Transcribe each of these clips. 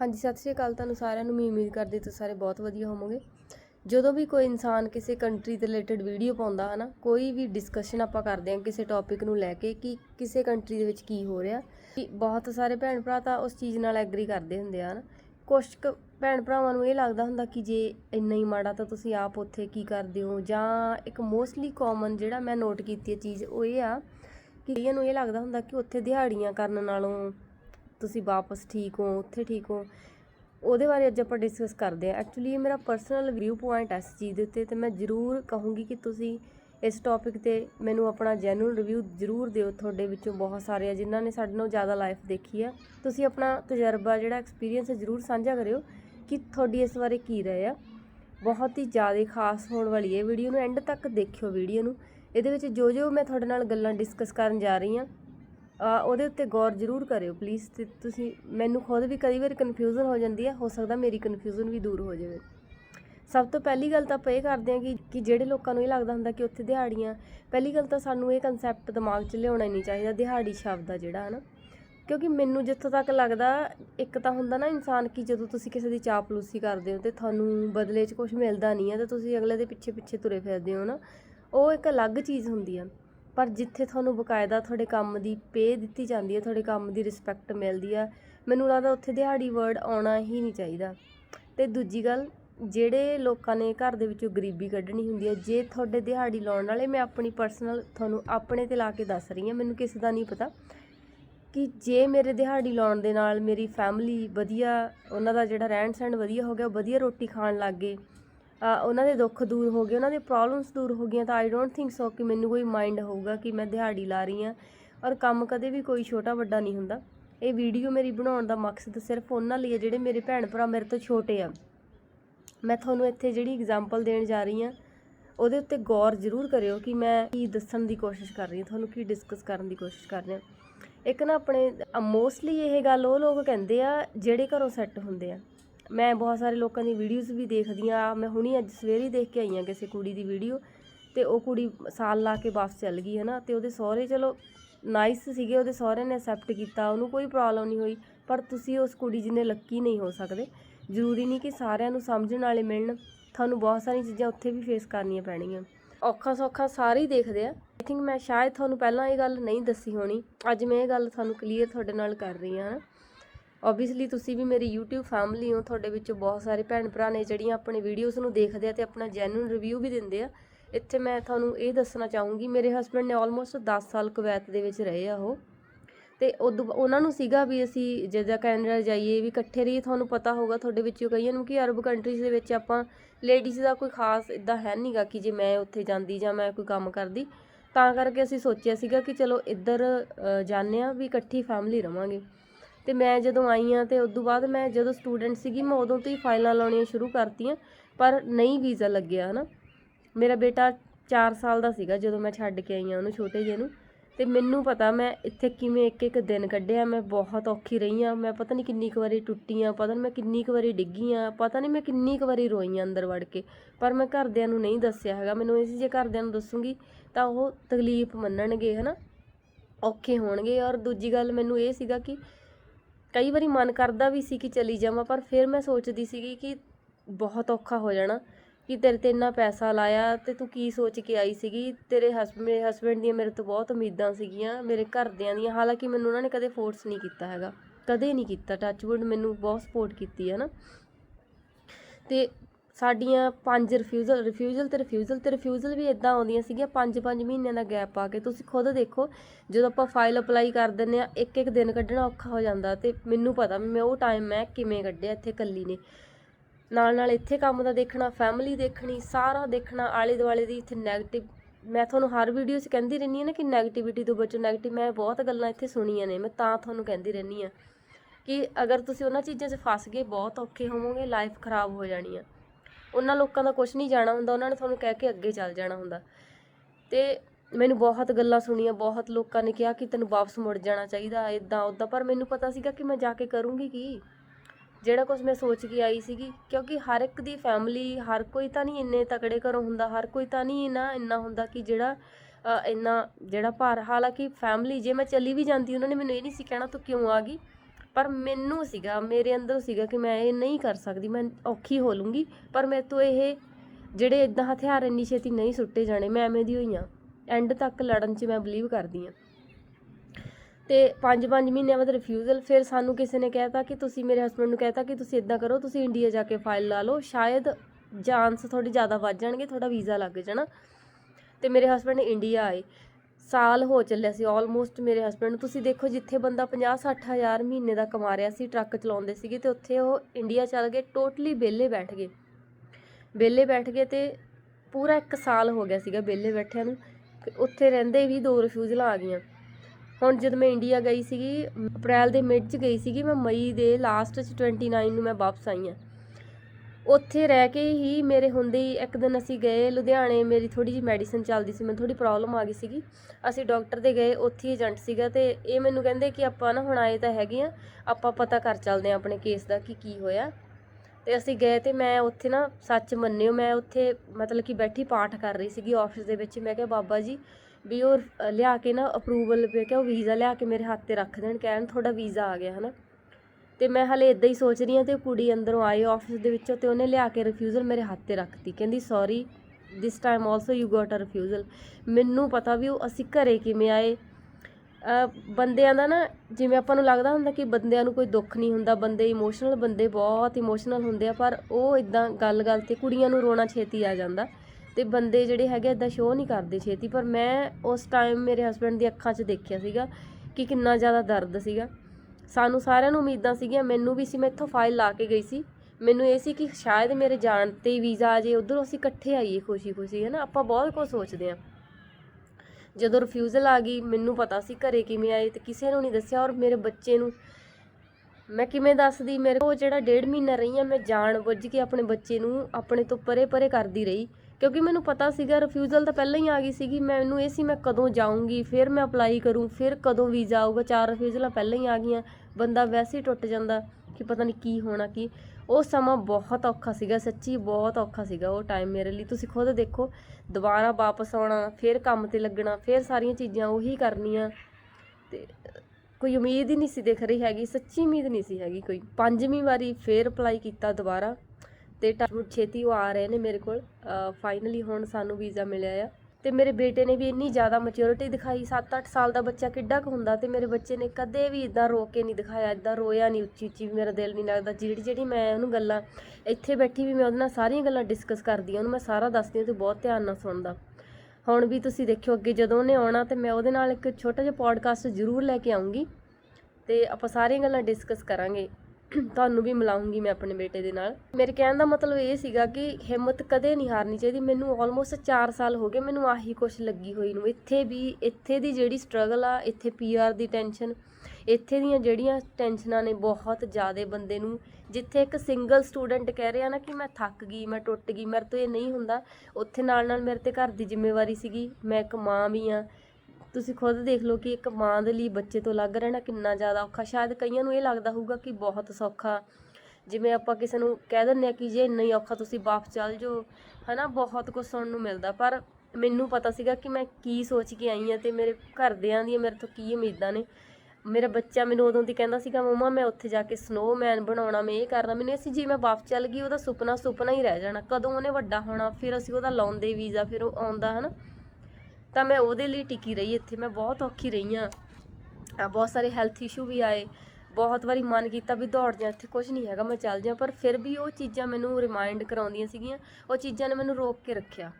ਹਾਂਜੀ, ਸਤਿ ਸ਼੍ਰੀ ਅਕਾਲ ਤੁਹਾਨੂੰ ਸਾਰਿਆਂ ਨੂੰ। ਮੈਂ ਉਮੀਦ ਕਰਦੀ ਤੁਸੀਂ ਸਾਰੇ ਬਹੁਤ ਵਧੀਆ ਹੋਵੋਗੇ। ਜਦੋਂ ਵੀ ਕੋਈ ਇਨਸਾਨ ਕਿਸੇ ਕੰਟਰੀ ਦੇ ਰਿਲੇਟਡ ਵੀਡੀਓ ਪਾਉਂਦਾ ਹੈ ਨਾ ਕੋਈ ਵੀ ਡਿਸਕਸ਼ਨ ਆਪਾਂ ਕਰਦੇ ਹਾਂ ਕਿਸੇ ਟੌਪਿਕ ਨੂੰ ਲੈ ਕੇ ਕਿ ਕਿਸੇ ਕੰਟਰੀ ਦੇ ਵਿੱਚ ਕੀ ਹੋ ਰਿਹਾ, ਕਿ ਬਹੁਤ ਸਾਰੇ ਭੈਣ ਭਰਾ ਤਾਂ ਉਸ ਚੀਜ਼ ਨਾਲ ਐਗਰੀ ਕਰਦੇ ਹੁੰਦੇ ਆ ਨਾ ਕੁਛ ਕੁ ਭੈਣ ਭਰਾਵਾਂ ਨੂੰ ਇਹ ਲੱਗਦਾ ਹੁੰਦਾ ਕਿ ਜੇ ਇੰਨਾ ਹੀ ਮਾੜਾ ਤਾਂ ਤੁਸੀਂ ਆਪ ਉੱਥੇ ਕੀ ਕਰਦੇ ਹੋ? ਜਾਂ ਇੱਕ ਮੋਸਟਲੀ ਕਾਮਨ ਜਿਹੜਾ ਮੈਂ ਨੋਟ ਕੀਤੀ ਹੈ ਚੀਜ਼, ਉਹ ਇਹ ਆ ਕਿ ਕਈਆਂ ਨੂੰ ਇਹ ਲੱਗਦਾ ਹੁੰਦਾ ਕਿ ਉੱਥੇ ਦਿਹਾੜੀਆਂ ਕਰਨ ਨਾਲੋਂ ਤੁਸੀਂ ਵਾਪਸ ਠੀਕ ਹੋ, ਉੱਥੇ ਠੀਕ ਹੋ। ਉਹਦੇ ਬਾਰੇ ਅੱਜ ਆਪਾਂ ਡਿਸਕਸ ਕਰਦੇ ਹਾਂ। ਐਕਚੁਅਲੀ ਇਹ ਮੇਰਾ ਪਰਸਨਲ ਵਿਊ ਪੁਆਇੰਟ ਹੈ ਇਸ ਚੀਜ਼ ਦੇ ਉੱਤੇ ਤੇ ਮੈਂ ਜ਼ਰੂਰ ਕਹੂੰਗੀ ਕਿ ਤੁਸੀਂ ਇਸ ਟੌਪਿਕ ਤੇ ਮੈਨੂੰ ਆਪਣਾ ਜੈਨੂਅਲ ਰਿਵਿਊ ਜ਼ਰੂਰ ਦਿਓ। ਤੁਹਾਡੇ ਵਿੱਚੋਂ ਬਹੁਤ ਸਾਰੇ ਆ ਜਿਨ੍ਹਾਂ ਨੇ ਸਾਡੇ ਨਾਲੋਂ ਜ਼ਿਆਦਾ ਲਾਈਫ ਦੇਖੀ ਆ। ਤੁਸੀਂ ਆਪਣਾ ਤਜਰਬਾ, ਜਿਹੜਾ ਐਕਸਪੀਰੀਅੰਸ ਹੈ ਜ਼ਰੂਰ ਸਾਂਝਾ ਕਰਿਓ ਕਿ ਤੁਹਾਡੀ ਇਸ ਬਾਰੇ ਕੀ ਰਾਏ ਆ। ਬਹੁਤ ਹੀ ਜ਼ਿਆਦਾ ਖਾਸ ਹੋਣ ਵਾਲੀ ਹੈ ਵੀਡੀਓ ਨੂੰ। ਐਂਡ ਤੱਕ ਦੇਖਿਓ ਵੀਡੀਓ ਨੂੰ। ਇਹਦੇ ਵਿੱਚ ਜੋ ਜੋ ਮੈਂ ਤੁਹਾਡੇ ਨਾਲ ਗੱਲਾਂ ਡਿਸਕਸ ਕਰਨ ਜਾ ਰਹੀ ਹਾਂ ਉਹਦੇ ਉੱਤੇ ਗੌਰ ਜ਼ਰੂਰ ਕਰਿਓ ਪਲੀਜ਼ ਤੇ ਤੁਸੀਂ ਮੈਨੂੰ ਖੁਦ ਵੀ ਕਈ ਵਾਰ ਕਨਫਿਊਜ਼ਨ ਹੋ ਜਾਂਦੀ ਹੈ ਹੋ ਸਕਦਾ ਮੇਰੀ ਕਨਫਿਊਜ਼ਨ ਵੀ ਦੂਰ ਹੋ ਜਾਵੇ। ਸਭ ਤੋਂ ਪਹਿਲੀ ਗੱਲ ਤਾਂ ਆਪਾਂ ਇਹ ਕਰਦੇ ਹਾਂ ਕਿ ਕਿ ਜਿਹੜੇ ਲੋਕਾਂ ਨੂੰ ਇਹ ਲੱਗਦਾ ਹੁੰਦਾ ਕਿ ਉੱਥੇ ਦਿਹਾੜੀਆਂ, ਪਹਿਲੀ ਗੱਲ ਤਾਂ ਸਾਨੂੰ ਇਹ ਕਨਸੈਪਟ ਦਿਮਾਗ 'ਚ ਲਿਆਉਣਾ ਹੀ ਨਹੀਂ ਚਾਹੀਦਾ, ਦਿਹਾੜੀ ਸ਼ਬਦ ਆ ਜਿਹੜਾ, ਹਨਾ। ਕਿਉਂਕਿ ਮੈਨੂੰ ਜਿੱਥੋਂ ਤੱਕ ਲੱਗਦਾ, ਇੱਕ ਤਾਂ ਹੁੰਦਾ ਨਾ ਇਨਸਾਨ ਕਿ ਜਦੋਂ ਤੁਸੀਂ ਕਿਸੇ ਦੀ ਚਾਪਲੂਸੀ ਕਰਦੇ ਹੋ ਤੇ ਤੁਹਾਨੂੰ ਬਦਲੇ 'ਚ ਕੁਝ ਮਿਲਦਾ ਨਹੀਂ ਹੈ ਤੇ ਤੁਸੀਂ ਅਗਲੇ ਦੇ ਪਿੱਛੇ ਪਿੱਛੇ ਤੁਰੇ ਫਿਰਦੇ ਹੋ ਨਾ, ਉਹ ਇੱਕ ਅਲੱਗ ਚੀਜ਼ ਹੁੰਦੀ ਆ। ਪਰ ਜਿੱਥੇ ਤੁਹਾਨੂੰ ਬਕਾਇਦਾ ਤੁਹਾਡੇ ਕੰਮ ਦੀ ਪੇ ਦਿੱਤੀ ਜਾਂਦੀ ਹੈ, ਤੁਹਾਡੇ ਕੰਮ ਦੀ ਰਿਸਪੈਕਟ ਮਿਲਦੀ ਆ, ਮੈਨੂੰ ਲੱਗਦਾ ਉੱਥੇ ਦਿਹਾੜੀ ਵਰਡ ਆਉਣਾ ਹੀ ਨਹੀਂ ਚਾਹੀਦਾ। ਤੇ ਦੂਜੀ ਗੱਲ, ਜਿਹੜੇ ਲੋਕਾਂ ਨੇ ਘਰ ਦੇ ਵਿੱਚੋਂ ਗਰੀਬੀ ਕੱਢਣੀ ਹੁੰਦੀ ਹੈ ਜੇ ਤੁਹਾਡੇ ਦਿਹਾੜੀ ਲਾਉਣ ਵਾਲੇ, ਮੈਂ ਆਪਣੀ ਪਰਸਨਲ ਤੁਹਾਨੂੰ ਆਪਣੇ ਤੇ ਲਾ ਕੇ ਦੱਸ ਰਹੀ ਹਾਂ, ਮੈਨੂੰ ਕਿਸੇ ਦਾ ਨਹੀਂ ਪਤਾ ਕਿ ਜੇ ਮੇਰੇ ਦਿਹਾੜੀ ਲਾਉਣ ਦੇ ਨਾਲ ਮੇਰੀ ਫੈਮਿਲੀ ਵਧੀਆ, ਉਹਨਾਂ ਦਾ ਜਿਹੜਾ ਰਹਿਣ ਸਹਿਣ ਵਧੀਆ ਹੋ ਗਿਆ, ਉਹ ਵਧੀਆ ਰੋਟੀ ਖਾਣ ਲੱਗ ਗਏ ਉਹਨਾਂ ਦੇ ਦੁੱਖ ਦੂਰ ਹੋ ਗਏ, ਉਹਨਾਂ ਦੇ ਪ੍ਰੋਬਲਮਸ ਦੂਰ ਹੋ ਗਈਆਂ ਤਾਂ ਆਈ ਡੋਂਟ ਥਿੰਕ ਸੋ ਕਿ ਮੈਨੂੰ ਕੋਈ ਮਾਈਂਡ ਹੋਊਗਾ ਕਿ ਮੈਂ ਦਿਹਾੜੀ ਲਾ ਰਹੀ ਹਾਂ ਔਰ ਕੰਮ ਕਦੇ ਵੀ ਕੋਈ ਛੋਟਾ ਵੱਡਾ ਨਹੀਂ ਹੁੰਦਾ। ਇਹ ਵੀਡੀਓ ਮੇਰੀ ਬਣਾਉਣ ਦਾ ਮਕਸਦ ਸਿਰਫ ਉਹਨਾਂ ਲਈ ਹੈ ਜਿਹੜੇ ਮੇਰੇ ਭੈਣ ਭਰਾ ਮੇਰੇ ਤੋਂ ਛੋਟੇ ਆ। ਮੈਂ ਤੁਹਾਨੂੰ ਇੱਥੇ ਜਿਹੜੀ ਐਗਜ਼ਾਮਪਲ ਦੇਣ ਜਾ ਰਹੀ ਹਾਂ, ਉਹਦੇ ਉੱਤੇ ਗੌਰ ਜ਼ਰੂਰ ਕਰਿਓ ਕਿ ਮੈਂ ਕੀ ਦੱਸਣ ਦੀ ਕੋਸ਼ਿਸ਼ ਕਰ ਰਹੀ ਹਾਂ, ਤੁਹਾਨੂੰ ਕੀ ਡਿਸਕਸ ਕਰਨ ਦੀ ਕੋਸ਼ਿਸ਼ ਕਰ ਰਹੀ ਹਾਂ। ਇੱਕ ਨਾ ਆਪਣੇ ਮੋਸਟਲੀ ਇਹ ਗੱਲ ਉਹ ਲੋਕ ਕਹਿੰਦੇ ਆ ਜਿਹੜੇ ਘਰੋਂ ਸੈੱਟ ਹੁੰਦੇ ਆ। ਮੈਂ ਬਹੁਤ ਸਾਰੇ ਲੋਕਾਂ ਦੀ ਵੀਡੀਓਜ਼ ਵੀ ਦੇਖਦੀ ਆ ਮੈਂ ਹੁਣੀ ਅੱਜ ਸਵੇਰੇ ਦੇਖ ਕੇ ਆਈ ਹਾਂ ਕਿਸੇ ਕੁੜੀ ਦੀ ਵੀਡੀਓ ਤੇ ਉਹ ਕੁੜੀ ਸਾਲ ਲਾ ਕੇ ਵਾਪਸ ਚੱਲ ਗਈ ਹੈ ਨਾ ਤੇ ਉਹਦੇ ਸਹੁਰੇ ਚਲੋ ਨਾਈਸ ਸੀਗੇ, ਉਹਦੇ ਸਹੁਰੇ ਨੇ ਅਸੈਪਟ ਕੀਤਾ, ਉਹਨੂੰ ਕੋਈ ਪ੍ਰੋਬਲਮ ਨਹੀਂ ਹੋਈ। ਪਰ ਤੁਸੀਂ ਉਸ ਕੁੜੀ ਜਿੰਨੇ ਲੱਕੀ ਨਹੀਂ ਹੋ ਸਕਦੇ। ਜ਼ਰੂਰੀ ਨਹੀਂ ਕਿ ਸਾਰਿਆਂ ਨੂੰ ਸਮਝਣ ਵਾਲੇ ਮਿਲਣ। ਤੁਹਾਨੂੰ ਬਹੁਤ ਸਾਰੀਆਂ ਚੀਜ਼ਾਂ ਉੱਥੇ ਵੀ ਫੇਸ ਕਰਨੀਆਂ ਪੈਣਗੀਆਂ। ਔਖਾ ਸੌਖਾ ਸਾਰੇ ਹੀ ਦੇਖਦੇ ਆ। ਆਈ ਥਿੰਕ ਮੈਂ ਸ਼ਾਇਦ ਤੁਹਾਨੂੰ ਪਹਿਲਾਂ ਇਹ ਗੱਲ ਨਹੀਂ ਦੱਸੀ ਹੋਣੀ। ਅੱਜ ਮੈਂ ਇਹ ਗੱਲ ਤੁਹਾਨੂੰ ਕਲੀਅਰ ਤੁਹਾਡੇ ਨਾਲ ਕਰ ਰਹੀ ਹਾਂ ਨਾ ਓਬਵੀਅਸਲੀ ਤੁਸੀਂ ਵੀ ਮੇਰੀ YouTube ਫੈਮਿਲੀ ਹੋ ਤੁਹਾਡੇ ਵਿੱਚੋਂ ਬਹੁਤ ਸਾਰੇ ਭੈਣ ਭਰਾ ਨੇ ਜਿਹੜੀਆਂ ਆਪਣੇ ਵੀਡੀਓਜ਼ ਨੂੰ ਦੇਖਦੇ ਆ ਤੇ ਆਪਣਾ ਜੈਨੂਇਨ ਰਿਵਿਊ ਵੀ ਦਿੰਦੇ ਆ। ਇੱਥੇ ਮੈਂ ਤੁਹਾਨੂੰ ਇਹ ਦੱਸਣਾ ਚਾਹੂੰਗੀ ਮੇਰੇ ਹਸਬੰਡ ਨੇ ਆਲਮੋਸਟ 10 ਸਾਲ ਕੁਵੈਤ ਦੇ ਵਿੱਚ ਰਹੇ ਆ ਉਹ। ਤੇ ਉਦੋਂ ਉਹਨਾਂ ਨੂੰ ਸੀਗਾ ਵੀ ਅਸੀਂ ਜਦੋਂ ਕੈਨੇਡਾ ਜਾਈਏ ਵੀ ਇਕੱਠੇ ਰਹੀਏ ਤੁਹਾਨੂੰ ਪਤਾ ਹੋਊਗਾ ਤੁਹਾਡੇ ਵਿੱਚੋਂ ਕਈਆਂ ਨੂੰ ਕਿ ਅਰਬ ਕੰਟਰੀਜ਼ ਦੇ ਵਿੱਚ ਆਪਾਂ ਲੇਡੀਜ਼ ਦਾ ਕੋਈ ਖਾਸ ਇਦਾਂ ਹੈ ਨਹੀਂਗਾ ਕਿ ਜੇ ਮੈਂ ਉੱਥੇ ਜਾਂਦੀ ਜਾਂ ਮੈਂ ਕੋਈ ਕੰਮ ਕਰਦੀ। ਤਾਂ ਕਰਕੇ ਅਸੀਂ ਸੋਚਿਆ ਸੀਗਾ ਕਿ ਚਲੋ ਇੱਧਰ ਅ, ਜਾਂਦੇ ਆ ਵੀ ਇਕੱਠੀ ਫੈਮਿਲੀ ਰਵਾਂਗੇ। ਤੇ ਮੈਂ ਜਦੋਂ ਆਈ ਆ ਤੇ ਉਸ ਤੋਂ ਬਾਅਦ ਮੈਂ ਜਦੋਂ ਸਟੂਡੈਂਟ ਸੀਗੀ, ਮੈਂ ਉਦੋਂ ਤੋਂ ਹੀ ਫਾਈਲਾਂ ਲਾਉਣੀਆਂ ਸ਼ੁਰੂ ਕਰਤੀਆਂ, ਪਰ ਨਹੀਂ ਵੀਜ਼ਾ ਲੱਗਿਆ, ਹਨਾ। ਮੇਰਾ ਬੇਟਾ 4 ਸਾਲ ਦਾ ਸੀਗਾ ਜਦੋਂ ਮੈਂ ਛੱਡ ਕੇ ਆਈ ਆ ਉਹਨੂੰ ਛੋਟੇ ਜਿਹੇ ਨੂੰ, ਤੇ ਮੈਨੂੰ ਪਤਾ ਮੈਂ ਇੱਥੇ ਕਿਵੇਂ ਇੱਕ ਇੱਕ ਦਿਨ ਕੱਢਿਆ, ਮੈਂ ਬਹੁਤ ਔਖੀ ਰਹੀ ਆ ਮੈਂ ਪਤਾ ਨਹੀਂ ਕਿੰਨੀ ਕੁ ਵਾਰੀ ਟੁੱਟੀ ਆ ਪਤਾ ਨਹੀਂ ਮੈਂ ਕਿੰਨੀ ਕੁ ਵਾਰੀ ਡਿੱਗੀ ਆ ਪਤਾ ਨਹੀਂ ਮੈਂ ਕਿੰਨੀ ਕੁ ਵਾਰੀ ਰੋਈ ਆ ਅੰਦਰ ਵੜ ਕੇ, ਪਰ ਮੈਂ ਘਰਦਿਆਂ ਨੂੰ ਨਹੀਂ ਦੱਸਿਆ ਹੈਗਾ। ਮੈਨੂੰ ਇਹ ਸੀ, ਜੇ ਘਰਦਿਆਂ ਨੂੰ ਦੱਸੂਗੀ ਤਾਂ ਉਹ ਤਕਲੀਫ ਮੰਨਣਗੇ, ਹਨਾ, ਔਖੇ ਹੋਣਗੇ। ਔਰ ਦੂਜੀ ਗੱਲ ਮੈਨੂੰ ਇਹ ਸੀਗਾ ਕਿ ਕਈ ਵਾਰੀ ਮਨ ਕਰਦਾ ਵੀ ਸੀ ਕਿ ਚਲੀ ਜਾਵਾਂ, ਪਰ ਫਿਰ ਮੈਂ ਸੋਚਦੀ ਸੀਗੀ ਕਿ ਬਹੁਤ ਔਖਾ ਹੋ ਜਾਣਾ ਕਿ ਤੇਰੇ ਤੇ ਇੰਨਾ ਪੈਸਾ ਲਾਇਆ ਤੇ ਤੂੰ ਕੀ ਸੋਚ ਕੇ ਆਈ ਸੀਗੀ? ਤੇਰੇ ਹਸਬ ਮੇਰੇ ਹਸਬੰਡ ਦੀਆਂ ਮੇਰੇ ਤੋਂ ਬਹੁਤ ਉਮੀਦਾਂ ਸੀਗੀਆਂ, ਮੇਰੇ ਘਰਦਿਆਂ ਦੀਆਂ। ਹਾਲਾਂਕਿ ਮੈਨੂੰ ਉਹਨਾਂ ਨੇ ਕਦੇ ਫੋਰਸ ਨਹੀਂ ਕੀਤਾ ਹੈਗਾ, ਕਦੇ ਨਹੀਂ ਕੀਤਾ। ਟੱਚਵੁੱਡ ਮੈਨੂੰ ਬਹੁਤ ਸਪੋਰਟ ਕੀਤੀ ਹੈ ਨਾ। ਤੇ ਸਾਡੀਆਂ ਪੰਜ ਰਿਫਿਊਜ਼ਲ ਰਿਫਿਊਜ਼ਲ ਤੇ ਰਿਫਿਊਜ਼ਲ ਤੇ ਰਿਫਿਊਜ਼ਲ ਵੀ ਇਦਾਂ ਆਉਂਦੀਆਂ ਸੀਗੀਆਂ, ਪੰਜ ਪੰਜ ਮਹੀਨਿਆਂ ਦਾ ਗੈਪ ਆ ਕੇ। ਤੁਸੀਂ ਖੁਦ ਦੇਖੋ, ਜਦੋਂ ਆਪਾਂ ਫਾਈਲ ਅਪਲਾਈ ਕਰ ਦਿੰਨੇ ਆ ਇੱਕ ਇੱਕ ਦਿਨ ਕੱਢਣਾ ਔਖਾ ਹੋ ਜਾਂਦਾ ਤੇ ਮੈਨੂੰ ਪਤਾ ਵੀ ਮੈਂ ਉਹ ਟਾਈਮ ਮੈਂ ਕਿਵੇਂ ਕੱਢਿਆ, ਇੱਥੇ ਇਕੱਲੀ ਨੇ। ਨਾਲ ਨਾਲ ਇੱਥੇ ਕੰਮ ਦਾ ਦੇਖਣਾ ਫੈਮਿਲੀ ਦੇਖਣੀ, ਸਾਰਾ ਦੇਖਣਾ, ਆਲੇ ਦੁਆਲੇ ਦੀ ਇੱਥੇ ਨੈਗੇਟਿਵ ਮੈਂ ਤੁਹਾਨੂੰ ਹਰ ਵੀਡੀਓ 'ਚ ਕਹਿੰਦੀ ਰਹਿੰਦੀ ਹਾਂ ਨਾ ਕਿ ਨੈਗੇਟਿਵਿਟੀ ਤੋਂ ਬਚੋ ਨੈਗੇਟਿਵ ਮੈਂ ਬਹੁਤ ਗੱਲਾਂ ਇੱਥੇ ਸੁਣੀਆਂ ਨੇ, ਮੈਂ ਤਾਂ ਤੁਹਾਨੂੰ ਕਹਿੰਦੀ ਰਹਿੰਦੀ ਹਾਂ ਕਿ ਅਗਰ ਤੁਸੀਂ ਉਹਨਾਂ ਚੀਜ਼ਾਂ 'ਚ ਫਸ ਗਏ, ਬਹੁਤ ਔਖੇ ਹੋਵੋਗੇ ਲਾਈਫ ਖਰਾਬ ਹੋ ਜਾਣੀ ਆ। ਉਹਨਾਂ ਲੋਕਾਂ ਦਾ ਕੁਝ ਨਹੀਂ ਜਾਣਾ ਹੁੰਦਾ, ਉਹਨਾਂ ਨੇ ਤੁਹਾਨੂੰ ਕਹਿ ਕੇ ਅੱਗੇ ਚੱਲ ਜਾਣਾ ਹੁੰਦਾ। ਤੇ ਮੈਨੂੰ ਬਹੁਤ ਗੱਲਾਂ ਸੁਣੀਆਂ, ਬਹੁਤ ਲੋਕਾਂ ਨੇ ਕਿਹਾ ਕਿ ਤੈਨੂੰ ਵਾਪਸ ਮੁੜ ਜਾਣਾ ਚਾਹੀਦਾ ਇਦਾਂ ਉਦਾਂ ਪਰ ਮੈਨੂੰ ਪਤਾ ਸੀਗਾ ਕਿ ਮੈਂ ਜਾ ਕੇ ਕਰੂੰਗੀ ਕੀ? ਜਿਹੜਾ ਕੁਝ ਮੈਂ ਸੋਚ ਕੇ ਆਈ ਸੀਗੀ, ਕਿਉਂਕਿ ਹਰ ਇੱਕ ਦੀ ਫੈਮਿਲੀ ਹਰ ਕੋਈ ਤਾਂ ਨਹੀਂ ਇੰਨੇ ਤਕੜੇ ਘਰੋਂ ਹੁੰਦਾ, ਹਰ ਕੋਈ ਤਾਂ ਨਹੀਂ ਇੰਨਾ ਇੰਨਾ ਹੁੰਦਾ ਕਿ ਜਿਹੜਾ ਇੰਨਾ ਜਿਹੜਾ ਭਾਰ, ਹਾਲਾਂਕਿ ਫੈਮਿਲੀ ਜੇ ਮੈਂ ਚਲੀ ਵੀ ਜਾਂਦੀ, ਉਹਨਾਂ ਨੇ ਮੈਨੂੰ ਇਹ ਨਹੀਂ ਸੀ ਕਹਿਣਾ, ਤੂੰ ਕਿਉਂ ਆ ਗਈ? ਪਰ ਮੈਨੂੰ ਸੀਗਾ, ਮੇਰੇ ਅੰਦਰ ਸੀਗਾ ਕਿ ਮੈਂ ਇਹ ਨਹੀਂ ਕਰ ਸਕਦੀ, ਮੈਂ ਔਖੀ ਹੋ ਲੂੰਗੀ। ਪਰ ਮੇਰੇ ਤੋਂ ਇਹ ਜਿਹੜੇ ਇਦਾਂ ਹਥਿਆਰ ਇੰਨੀ ਛੇਤੀ ਨਹੀਂ ਸੁੱਟੇ ਜਾਣੇ, ਮੈਂ ਐਵੇਂ ਦੀ ਹੋਈ ਆ ਐਂਡ ਤੱਕ ਲੜਨ 'ਚ ਮੈਂ ਬਲੀਵ ਕਰਦੀ ਆ ਤੇ 5-5 ਮਹੀਨਿਆਂ ਬਾਅਦ ਰਿਫਿਊਜ਼ਲ ਫਿਰ ਸਾਨੂੰ ਕਿਸੇ ਨੇ ਕਹਿਤਾ ਕਿ ਤੁਸੀਂ ਮੇਰੇ ਹਸਬੰਡ ਨੂੰ ਕਹਿਤਾ ਕਿ ਤੁਸੀਂ ਇਦਾਂ ਕਰੋ, ਤੁਸੀਂ ਇੰਡੀਆ ਜਾ ਕੇ ਫਾਈਲ ਲਾ ਲਓ। ਸ਼ਾਇਦ ਚਾਂਸ ਥੋੜੀ ਜ਼ਿਆਦਾ ਵੱਧ ਜਾਣਗੇ ਤੁਹਾਡਾ ਵੀਜ਼ਾ ਲੱਗ ਜਾਣਾ। ਤੇ ਮੇਰੇ ਹਸਬੰਡ ਇੰਡੀਆ ਆਏ। ਸਾਲ ਹੋ ਚੱਲਿਆ ਸੀ ਆਲਮੋਸਟ ਮੇਰੇ ਹਸਬੰਡ ਨੂੰ। ਤੁਸੀਂ ਦੇਖੋ ਜਿੱਥੇ ਬੰਦਾ 50-60 ਹਜ਼ਾਰ ਮਹੀਨੇ ਦਾ ਕਮਾ ਰਿਹਾ ਸੀ, ਟਰੱਕ ਚਲਾਉਂਦੇ ਸੀਗੇ ਤੇ ਉੱਥੇ ਉਹ ਇੰਡੀਆ ਚੱਲ ਗਏ ਟੋਟਲੀ ਵਿਹਲੇ ਬੈਠ ਗਏ। ਵਿਹਲੇ ਬੈਠ ਗਏ ਤੇ ਪੂਰਾ 1 ਸਾਲ ਹੋ ਗਿਆ ਸੀਗਾ ਵਿਹਲੇ ਬੈਠਿਆਂ ਨੂੰ। ਤੇ ਉੱਥੇ ਰਹਿੰਦੇ ਵੀ ਦੋ ਰਿਫਿਊਜ਼ਲਾਂ ਆ ਗਈਆਂ। ਹੁਣ ਜਦ ਮੈਂ ਇੰਡੀਆ ਗਈ ਸੀਗੀ, ਅਪ੍ਰੈਲ ਦੇ ਮਿਡ 'ਚ ਗਈ ਸੀਗੀ, ਮੈਂ ਮਈ ਦੇ ਲਾਸਟ 'ਚ 29 ਨੂੰ ਮੈਂ ਵਾਪਸ ਆਈ ਹਾਂ। ਉੱਥੇ ਰਹਿ ਕੇ ਹੀ ਮੇਰੇ ਹੁੰਦੇ ਹੀ ਇੱਕ ਦਿਨ ਅਸੀਂ ਗਏ, ਲੁਧਿਆਣੇ ਮੇਰੀ ਥੋੜੀ ਜਿਹੀ ਮੈਡੀਸਨ ਚੱਲਦੀ ਸੀ, ਮੈਨੂੰ ਥੋੜੀ ਪ੍ਰੋਬਲਮ ਆ ਗਈ ਸੀਗੀ। ਅਸੀਂ ਡਾਕਟਰ ਦੇ ਗਏ, ਉੱਥੇ ਏਜੰਟ ਸੀਗਾ ਤੇ ਇਹ ਮੈਨੂੰ ਕਹਿੰਦੇ ਕਿ ਆਪਾਂ ਨਾ ਹੁਣ ਆਏ ਤਾਂ ਹੈਗੇ ਆ, ਆਪਾਂ ਪਤਾ ਕਰ ਚੱਲਦੇ ਆ ਆਪਣੇ ਕੇਸ ਦਾ ਕਿ ਕੀ ਹੋਇਆ। ਤੇ ਅਸੀਂ ਗਏ ਤੇ ਮੈਂ ਉੱਥੇ ਨਾ ਸੱਚ ਮੰਨਿਓ, ਮੈਂ ਉੱਥੇ ਮਤਲਬ ਕਿ ਬੈਠੀ ਪਾਠ ਕਰ ਰਹੀ ਸੀਗੀ ਆਫਿਸ ਦੇ ਵਿੱਚ, ਮੈਂ ਕਿਹਾ ਬਾਬਾ ਜੀ ਵੀ ਉਹ ਲਿਆ ਕੇ ਨਾ ਅਪਰੂਵਲ ਪੇ ਕਿ ਉਹ ਵੀਜ਼ਾ ਲਿਆ ਕੇ ਮੇਰੇ ਹੱਥ ਤੇ ਰੱਖ ਦੇਣ, ਕਹਿਣ ਤੁਹਾਡਾ ਵੀਜ਼ਾ ਆ ਗਿਆ, ਹਨਾ। ਤੇ ਮੈਂ ਹਲੇ ਇਦਾਂ ਹੀ ਸੋਚ ਰਹੀ ਹਾਂ ਤੇ ਉਹ ਕੁੜੀ ਅੰਦਰੋਂ ਆਈ ਆਫਿਸ ਦੇ ਵਿੱਚੋਂ ਤੇ ਉਹਨੇ ਲਿਆ ਕੇ ਰਿਫਿਊਜ਼ਲ ਮੇਰੇ ਹੱਥ ਤੇ ਰੱਖਤੀ ਕਹਿੰਦੀ sorry this time also you got a refusal ਮੈਨੂੰ ਪਤਾ ਵੀ ਉਹ ਅਸੀਂ ਘਰੇ ਕਿਵੇਂ ਆਏ। ਬੰਦਿਆਂ ਦਾ ਨਾ ਜਿਵੇਂ ਆਪਾਂ ਨੂੰ ਲੱਗਦਾ ਹੁੰਦਾ ਕਿ ਬੰਦਿਆਂ ਨੂੰ ਕੋਈ ਦੁੱਖ ਨਹੀਂ ਹੁੰਦਾ, ਬੰਦੇ ਇਮੋਸ਼ਨਲ ਬੰਦੇ ਬਹੁਤ ਇਮੋਸ਼ਨਲ ਹੁੰਦੇ ਆ, ਪਰ ਉਹ ਇਦਾਂ ਗੱਲ-ਗੱਲ ਤੇ ਕੁੜੀਆਂ ਨੂੰ ਰੋਣਾ ਛੇਤੀ ਆ ਜਾਂਦਾ ਤੇ ਬੰਦੇ ਜਿਹੜੇ ਹੈਗੇ ਇਦਾਂ ਸ਼ੋਅ ਨਹੀਂ ਕਰਦੇ ਛੇਤੀ। ਪਰ ਮੈਂ ਉਸ ਟਾਈਮ ਮੇਰੇ ਹਸਬੰਡ ਦੀ ਅੱਖਾਂ 'ਚ ਦੇਖਿਆ ਸੀਗਾ ਕਿ ਕਿੰਨਾ ਜ਼ਿਆਦਾ ਦਰਦ ਸੀਗਾ। ਸਾਨੂੰ ਸਾਰਿਆਂ ਨੂੰ ਉਮੀਦਾਂ ਸੀਗੀਆਂ, ਮੈਨੂੰ ਵੀ ਸੀ, ਮੈਂ ਇੱਥੋਂ ਫਾਈਲ ਲਾ ਕੇ ਗਈ ਸੀ। ਮੈਨੂੰ ਇਹ ਸੀ ਕਿ ਸ਼ਾਇਦ ਮੇਰੇ ਜਾਣ ਤੇ ਹੀ ਵੀਜ਼ਾ ਆ ਜੇ ਉਧਰੋਂ ਅਸੀਂ ਇਕੱਠੇ ਆਈਏ ਖੁਸ਼ੀ-ਖੁਸ਼ੀ ਹੈ ਨਾ ਆਪਾਂ ਬਹੁਤ ਕੁਝ ਸੋਚਦੇ ਆ ਜਦੋਂ ਰਿਫਿਊਜ਼ਲ ਆ ਗਈ, ਮੈਨੂੰ ਪਤਾ ਸੀ ਘਰੇ ਕਿਵੇਂ ਆਏ ਤੇ ਕਿਸੇ ਨੂੰ ਨਹੀਂ ਦੱਸਿਆ ਔਰ ਮੇਰੇ ਬੱਚੇ ਨੂੰ ਮੈਂ ਕਿਵੇਂ ਦੱਸਦੀ? ਮੇਰੇ ਕੋਲ ਜਿਹੜਾ ਡੇਢ ਮਹੀਨਾ ਰਹੀ ਆ ਮੈਂ ਜਾਣ ਬੁੱਝ ਕੇ ਆਪਣੇ ਬੱਚੇ ਨੂੰ ਆਪਣੇ ਤੋਂ ਪਰੇ ਪਰੇ ਕਰਦੀ ਰਹੀ। ਕਿਉਂਕਿ ਮੈਨੂੰ ਪਤਾ ਸੀਗਾ ਰਿਫਿਊਜ਼ਲ ਤਾਂ ਪਹਿਲਾਂ ਹੀ ਆ ਗਈ ਸੀਗੀ, ਮੈਨੂੰ ਇਹ ਸੀ ਮੈਂ ਕਦੋਂ ਜਾਊਂਗੀ, ਫਿਰ ਮੈਂ ਅਪਲਾਈ ਕਰੂੰ, ਫਿਰ ਕਦੋਂ ਵੀਜ਼ਾ ਆਊਗਾ, ਚਾਰ ਰਿਫਿਊਜ਼ਲਾਂ ਪਹਿਲਾਂ ਹੀ ਆ ਗਈਆਂ, ਬੰਦਾ ਵੈਸੇ ਹੀ ਟੁੱਟ ਜਾਂਦਾ ਕਿ ਪਤਾ ਨਹੀਂ ਕੀ ਹੋਣਾ ਕੀ। ਉਹ ਸਮਾਂ ਬਹੁਤ ਔਖਾ ਸੀਗਾ, ਸੱਚੀ ਬਹੁਤ ਔਖਾ ਸੀਗਾ ਉਹ ਟਾਈਮ ਮੇਰੇ ਲਈ। ਤੁਸੀਂ ਖੁਦ ਦੇਖੋ, ਦੁਬਾਰਾ ਵਾਪਸ ਆਉਣਾ, ਫਿਰ ਕੰਮ ਤੇ ਲੱਗਣਾ, ਫਿਰ ਸਾਰੀਆਂ ਚੀਜ਼ਾਂ ਉਹੀ ਕਰਨੀਆਂ। ਤੇ ਕੋਈ ਉਮੀਦ ਹੀ ਨਹੀਂ ਸੀ ਦਿਖ ਰਹੀ ਹੈਗੀ, ਸੱਚੀ ਉਮੀਦ ਨਹੀਂ ਸੀ ਹੈਗੀ ਕੋਈ। ਪੰਜਵੀਂ ਵਾਰੀ ਫੇਰ ਅਪਲਾਈ ਕੀਤਾ ਦੁਬਾਰਾ। ਤੇ ਟਾਈਮ ਛੇਤੀ ਉਹ ਆ ਰਹੇ ਨੇ ਮੇਰੇ ਕੋਲ। ਫਾਈਨਲੀ ਹੁਣ ਸਾਨੂੰ ਵੀਜ਼ਾ ਮਿਲਿਆ ਆ। ਤੇ ਮੇਰੇ ਬੇਟੇ ਨੇ ਵੀ ਇੰਨੀ ਜ਼ਿਆਦਾ ਮੈਚੁਰਿਟੀ ਦਿਖਾਈ। 7-8 ਸਾਲ ਦਾ ਬੱਚਾ ਕਿੱਡਾ ਕੁ ਹੁੰਦਾ ਤੇ ਮੇਰੇ ਬੱਚੇ ਨੇ ਕਦੇ ਵੀ ਇਦਾਂ ਰੋ ਕੇ ਨਹੀਂ ਦਿਖਾਇਆ। ਇਦਾਂ ਰੋਇਆ ਨਹੀਂ ਉੱਚੀ ਉੱਚੀ ਵੀ ਮੇਰਾ ਦਿਲ ਨਹੀਂ ਲੱਗਦਾ। ਜਿਹੜੀ ਜਿਹੜੀ ਮੈਂ ਉਹਨੂੰ ਗੱਲਾਂ ਇੱਥੇ ਬੈਠੀ ਵੀ ਮੈਂ ਉਹਦੇ ਨਾਲ ਸਾਰੀਆਂ ਗੱਲਾਂ ਡਿਸਕਸ ਕਰਦੀ ਹਾਂ, ਉਹਨੂੰ ਮੈਂ ਸਾਰਾ ਦੱਸਦੀ ਹਾਂ, ਤੇ ਬਹੁਤ ਧਿਆਨ ਨਾਲ ਸੁਣਦਾ। ਹੁਣ ਵੀ ਤੁਸੀਂ ਦੇਖਿਓ, ਅੱਗੇ ਜਦੋਂ ਉਹਨੇ ਆਉਣਾ ਤੇ ਮੈਂ ਉਹਦੇ ਨਾਲ ਇੱਕ ਛੋਟਾ ਜਿਹਾ ਪੋਡਕਾਸਟ ਜ਼ਰੂਰ ਲੈ ਕੇ ਆਉਂਗੀ। ਤੇ ਆਪਾਂ ਸਾਰੀਆਂ ਗੱਲਾਂ ਡਿਸਕਸ ਕਰਾਂਗੇ। ਤੁਹਾਨੂੰ ਵੀ ਮਿਲਾਉਂਗੀ ਮੈਂ ਆਪਣੇ ਬੇਟੇ ਦੇ ਨਾਲ। ਮੇਰੇ ਕਹਿਣ ਦਾ ਮਤਲਬ ਇਹ ਸੀਗਾ ਕਿ ਹਿੰਮਤ ਕਦੇ ਨਹੀਂ ਹਾਰਨੀ ਚਾਹੀਦੀ। ਮੈਨੂੰ ਆਲਮੋਸਟ 4 ਸਾਲ ਹੋ ਗਏ, ਮੈਨੂੰ ਆਹੀ ਕੁਛ ਲੱਗੀ ਹੋਈ ਨੂੰ। ਇੱਥੇ ਵੀ, ਇੱਥੇ ਦੀ ਜਿਹੜੀ ਸਟਰਗਲ ਆ, ਇੱਥੇ ਪੀਆਰ ਦੀ ਟੈਨਸ਼ਨ ਇੱਥੇ ਦੀਆਂ ਜਿਹੜੀਆਂ ਟੈਨਸ਼ਨਾਂ ਨੇ ਬਹੁਤ ਜ਼ਿਆਦਾ ਬੰਦੇ ਨੂੰ, ਜਿੱਥੇ ਇੱਕ ਸਿੰਗਲ ਸਟੂਡੈਂਟ ਕਹਿ ਰਿਹਾ ਨਾ ਕਿ ਮੈਂ ਥੱਕ ਗਈ, ਮੈਂ ਟੁੱਟ ਗਈ, ਮੇਰੇ ਤੋਂ ਇਹ ਨਹੀਂ ਹੁੰਦਾ। ਉੱਥੇ ਨਾਲ ਨਾਲ ਮੇਰੇ ਤੇ ਘਰ ਦੀ ਜ਼ਿੰਮੇਵਾਰੀ ਸੀਗੀ। ਮੈਂ ਇੱਕ ਮਾਂ ਵੀ ਆ ਤੁਸੀਂ ਖੁਦ ਦੇਖ ਲਓ ਕਿ ਇੱਕ ਮਾਂ ਦੇ ਲਈ ਬੱਚੇ ਤੋਂ ਅਲੱਗ ਰਹਿਣਾ ਕਿੰਨਾ ਜ਼ਿਆਦਾ ਔਖਾ। ਸ਼ਾਇਦ ਕਈਆਂ ਨੂੰ ਇਹ ਲੱਗਦਾ ਹੋਊਗਾ ਕਿ ਬਹੁਤ ਸੌਖਾ। ਜਿਵੇਂ ਆਪਾਂ ਕਿਸੇ ਨੂੰ ਕਹਿ ਦਿੰਦੇ ਆ ਕਿ ਜੇ ਇੰਨਾ ਹੀ ਔਖਾ ਤੁਸੀਂ ਵਾਪਸ ਚੱਲ ਜਾਓ, ਹਨਾ, ਬਹੁਤ ਕੁਝ ਸੁਣਨ ਨੂੰ ਮਿਲਦਾ। ਪਰ ਮੈਨੂੰ ਪਤਾ ਸੀਗਾ ਕਿ ਮੈਂ ਕੀ ਸੋਚ ਕੇ ਆਈ ਆ ਤੇ ਮੇਰੇ ਘਰਦਿਆਂ ਦੀਆਂ ਮੇਰੇ ਤੋਂ ਕੀ ਉਮੀਦਾਂ ਨੇ। ਮੇਰਾ ਬੱਚਾ ਮੈਨੂੰ ਉਦੋਂ ਦੀ ਕਹਿੰਦਾ ਸੀਗਾ, ਮਮਾ, ਮੈਂ ਉੱਥੇ ਜਾ ਕੇ ਸਨੋਮੈਨ ਬਣਾਉਣਾ, ਮੈਂ ਇਹ ਕਰਨਾ। ਮੈਨੂੰ ਅਸੀਂ ਜੇ ਮੈਂ ਵਾਪਸ ਚੱਲ ਗਈ, ਉਹਦਾ ਸੁਪਨਾ ਸੁਪਨਾ ਹੀ ਰਹਿ ਜਾਣਾ। ਕਦੋਂ ਉਹਨੇ ਵੱਡਾ ਹੋਣਾ, ਫਿਰ ਅਸੀਂ ਉਹਦਾ ਲਾਉਂਦੇ ਵੀਜ਼ਾ, ਫਿਰ ਉਹ ਆਉਂਦਾ, ਹਨਾ। ਤਾਂ ਮੈਂ ਉਹਦੇ ਲਈ ਟਿਕੀ ਰਹੀ ਇੱਥੇ। ਮੈਂ ਬਹੁਤ ਔਖੀ ਰਹੀ ਆ। ਬਹੁਤ ਸਾਰੇ ਹੈਲਥ ਇਸ਼ੂ ਵੀ ਆਏ। ਬਹੁਤ ਵਾਰੀ ਮਨ ਕੀਤਾ ਵੀ ਦੌੜ ਜਾ, ਇੱਥੇ ਕੁਝ ਨਹੀਂ ਹੈਗਾ, ਮੈਂ ਚੱਲ ਜਾ। ਪਰ ਫਿਰ ਵੀ ਉਹ ਚੀਜ਼ਾਂ ਮੈਨੂੰ ਰਿਮਾਈਂਡ ਕਰਾਉਂਦੀਆਂ ਸੀਗੀਆਂ। ਉਹ ਚੀਜ਼ਾਂ ਨੇ ਮੈਨੂੰ ਰੋਕ ਕੇ ਰੱਖਿਆ।